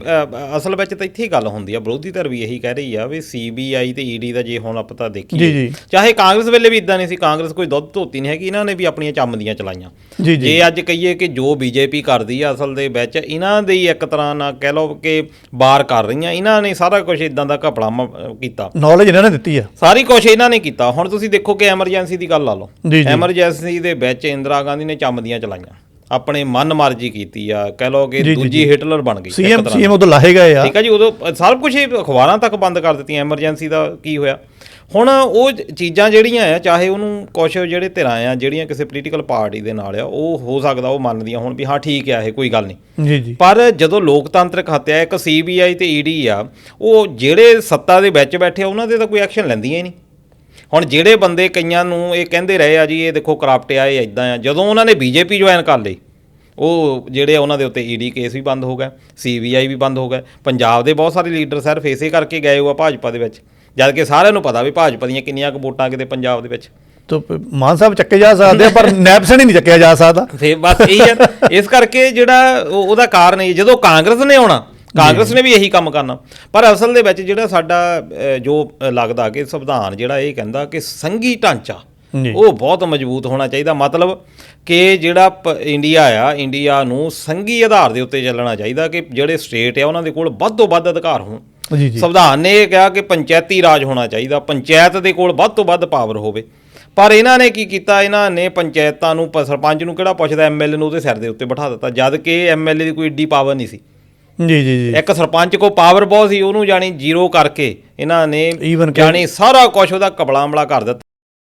ਅਸਲ ਵਿੱਚ ਤਾਂ ਇੱਥੇ ਹੀ ਗੱਲ ਹੁੰਦੀ ਆ ਵਿਰੋਧੀ ਧਿਰ ਵੀ ਇਹੀ ਕਹਿ ਰਹੀ ਆ ਵੀ ਸੀਬੀਆਈ ਤੇ ਈਡੀ ਦਾ ਜੇ ਹੁਣ ਆਪਾਂ ਤਾਂ ਜੀ, ਦੇਖੀਏ ਜੀ। ਚਾਹੇ ਕਾਂਗਰਸ ਵੇਲੇ ਵੀ ਇਦਾਂ ਨਹੀਂ ਸੀ ਕਾਂਗਰਸ ਕੋਈ ਦੁੱਧ ਧੋਤੀ ਨਹੀਂ ਹੈਗੀ ਇਹਨਾਂ ਨੇ ਵੀ ਆਪਣੀਆਂ ਚੰਮਦੀਆਂ ਚਲਾਈਆਂ। ਜੀ, ਜੀ। ਜੇ ਅੱਜ ਕਹੀਏ ਕਿ ਜੋ ਬੀਜੇਪੀ ਕਰਦੀ ਆ ਅਸਲ ਦੇ ਵਿੱਚ ਇਹਨਾਂ ਦੇ ਹੀ ਇੱਕ ਤਰ੍ਹਾਂ ਨਾਲ ਕਹਿ ਲਓ ਕਿ ਬਾਰ ਕਰ ਰਹੀਆਂ ਇਹਨਾਂ ਨੇ ਸਾਰਾ ਕੁਝ ਇਦਾਂ ਦਾ ਘਪਲਾ ਮ- ਕੀਤਾ। ਨੌਲੇਜ ਇਹਨਾਂ ਨੇ ਦਿੱਤੀ ਆ। ਸਾਰੀ ਕੁਛ ਇਹਨਾਂ ਨੇ ਕੀਤਾ। ਹੁਣ ਤੁਸੀਂ ਦੇਖੋ ਕਿ ਐਮਰਜੈਂਸੀ ਦੀ ਗੱਲ ਲਾ ਲਓ। ਜੀ, ਜੀ। ਐਮਰਜੈਂਸੀ ਦੇ ਵਿੱਚ ਇੰਦਰਾ ਗਾਂਧੀ ਨੇ ਚੰਮਦੀਆਂ ਚਲਾਈਆਂ। ਆਪਣੇ ਮਨ ਮਰਜ਼ੀ ਕੀਤੀ ਆ ਕਹਿ ਲਓ ਕਿ ਦੂਜੀ। ਹਿਟਲਰ ਬਣ ਗਈ ਸੀਐਮ ਸੀਐਮ ਉਦੋਂ ਲਾਹੇ ਗਏ ਆ। ਠੀਕ ਹੈ ਜੀ ਉਦੋਂ ਸਭ ਕੁਝ ਅਖਬਾਰਾਂ ਤੱਕ ਬੰਦ ਕਰ ਦਿੱਤੀਆਂ ਐਮਰਜੈਂਸੀ ਦਾ ਕੀ ਹੋਇਆ? ਹੁਣ ਉਹ ਚੀਜ਼ਾਂ ਜਿਹੜੀਆਂ ਆ ਚਾਹੇ ਉਹਨੂੰ ਕੁਝ ਜਿਹੜੇ ਧਿਰਾਂ ਆ ਜਿਹੜੀਆਂ ਕਿਸੇ ਪੋਲੀਟੀਕਲ ਪਾਰਟੀ ਦੇ ਨਾਲ ਆ ਉਹ ਹੋ ਸਕਦਾ ਉਹ ਮੰਨਦੀਆਂ ਹੁਣ ਵੀ ਹਾਂ ਠੀਕ ਆ ਇਹ ਕੋਈ ਗੱਲ ਨਹੀਂ। ਜੀ ਜੀ। ਪਰ ਜਦੋਂ ਲੋਕਤੰਤਰਕ ਹੱਤਿਆ ਇੱਕ ਸੀਬੀਆਈ ਤੇ ਈਡੀ ਆ ਉਹ ਜਿਹੜੇ ਸੱਤਾ ਦੇ ਵਿੱਚ ਬੈਠੇ ਆ ਉਹਨਾਂ ਦੇ ਤਾਂ ਕੋਈ ਐਕਸ਼ਨ ਲੈਂਦੀਆਂ ਹੀ ਨਹੀਂ। ਹੁਣ ਜਿਹੜੇ ਬੰਦੇ ਕਈਆਂ ਨੂੰ ਇਹ ਕਹਿੰਦੇ ਰਹੇ ਆ ਜੀ ਇਹ ਦੇਖੋ ਕਰਪਟ ਆ ਇਹ ਇਦਾਂ ਆ। ਜਦੋਂ ਉਹਨਾਂ ਨੇ ਬੀਜੇਪੀ ਜੁਆਇਨ ਕਰ ਲਈ ਉਹ ਜਿਹੜੇ ਉਹਨਾਂ ਦੇ ਉੱਤੇ ਈਡੀ ਕੇਸ ਵੀ ਬੰਦ ਹੋ ਗਿਆ ਸੀਬੀਆਈ ਵੀ ਬੰਦ ਹੋ ਗਿਆ ਪੰਜਾਬ ਦੇ ਬਹੁਤ ਸਾਰੇ ਲੀਡਰ ਸਿਰਫ ਇਸੇ ਕਰਕੇ ਗਏ ਹੋਆ ਭਾਜਪਾ ਦੇ ਵਿੱਚ। ਜਦ ਕਿ ਸਾਰਿਆਂ ਨੂੰ ਪਤਾ ਵੀ ਭਾਜਪਾ ਦੀਆਂ ਕਿੰਨੀਆਂ ਕੁ ਵੋਟਾਂ ਕਿਤੇ ਪੰਜਾਬ ਦੇ ਵਿੱਚ। ਤਾਂ ਮਾਨ ਸਾਹਿਬ ਚੱਕੇ ਜਾ ਸਕਦੇ ਆ ਪਰ [LAUGHS] ਨੈਪਸਨ ਹੀ ਨਹੀਂ ਚੱਕਿਆ ਜਾ ਸਕਦਾ। ਫੇ ਬਸ ਇਹੀ ਹੈ ਇਸ ਕਰਕੇ ਜਿਹੜਾ ਉਹ- ਉਹਦਾ ਕਾਰਨ ਇਹ ਜਦੋਂ ਕਾਂਗਰਸ ਨੇ ਆਉਣਾ ਕਾਂਗਰਸ ਨੇ ਵੀ ਇਹੀ ਕੰਮ ਕਰਨਾ। ਪਰ ਅਸਲ ਦੇ ਵਿੱਚ ਜਿਹੜਾ ਸਾਡਾ ਜੋ ਲੱਗਦਾ ਕਿ ਸੰਵਿਧਾਨ ਜਿਹੜਾ ਇਹ ਕਹਿੰਦਾ ਕਿ ਸੰਘੀ ਢਾਂਚਾ। ਉਹ ਬਹੁਤ ਮਜ਼ਬੂਤ ਹੋਣਾ ਚਾਹੀਦਾ। ਮਤਲਬ ਕਿ ਜਿਹੜਾ ਇੰਡੀਆ ਆ ਇੰਡੀਆ ਨੂੰ ਸੰਘੀ ਆਧਾਰ ਦੇ ਉੱਤੇ ਚੱਲਣਾ ਚਾਹੀਦਾ ਕਿ ਜਿਹੜੇ ਸਟੇਟ ਆ ਉਹਨਾਂ ਦੇ ਕੋਲ ਵੱਧ ਤੋਂ ਵੱਧ ਅਧਿਕਾਰ ਹੋਣ। ਜੀ ਜੀ। ਸੰਵਿਧਾਨ ਨੇ ਇਹ ਕਿਹਾ ਕਿ ਪੰਚਾਇਤੀ ਰਾਜ ਹੋਣਾ ਚਾਹੀਦਾ। ਪੰਚਾਇਤ ਦੇ ਕੋਲ ਵੱਧ ਤੋਂ ਵੱਧ ਪਾਵਰ ਹੋਵੇ। ਪਰ ਇਹਨਾਂ ਨੇ ਕੀ ਕੀਤਾ? ਇਹਨਾਂ ਨੇ ਪੰਚਾਇਤਾਂ ਨੂੰ ਸਰਪੰਚ ਨੂੰ ਕਿਹੜਾ ਪੁੱਛਦਾ? ਐਮਐਲਏ ਨੂੰ ਉਹਦੇ ਸਿਰ ਦੇ ਉੱਤੇ ਬਿਠਾ ਦਿੱਤਾ। ਜਦ ਕਿ ਐਮਐਲਏ ਦੀ ਕੋਈ ਏਡੀ ਪਾਵਰ ਨਹੀਂ ਸੀ। ਜੀ ਜੀ ਜੀ। ਇੱਕ ਸਰਪੰਚ ਕੋ ਪਾਵਰ ਬਹੁਤ ਸੀ ਉਹਨੂੰ ਜਾਣੀ ਜ਼ੀਰੋ ਕਰਕੇ ਇਹਨਾਂ ਨੇ Even ਕਿ- ਜਾਣੀ ਸਾਰਾ ਕੁਝ ਉਹਦਾ ਕਬਲਾ ਅਮਲਾ ਕਰ ਦਿੱਤਾ।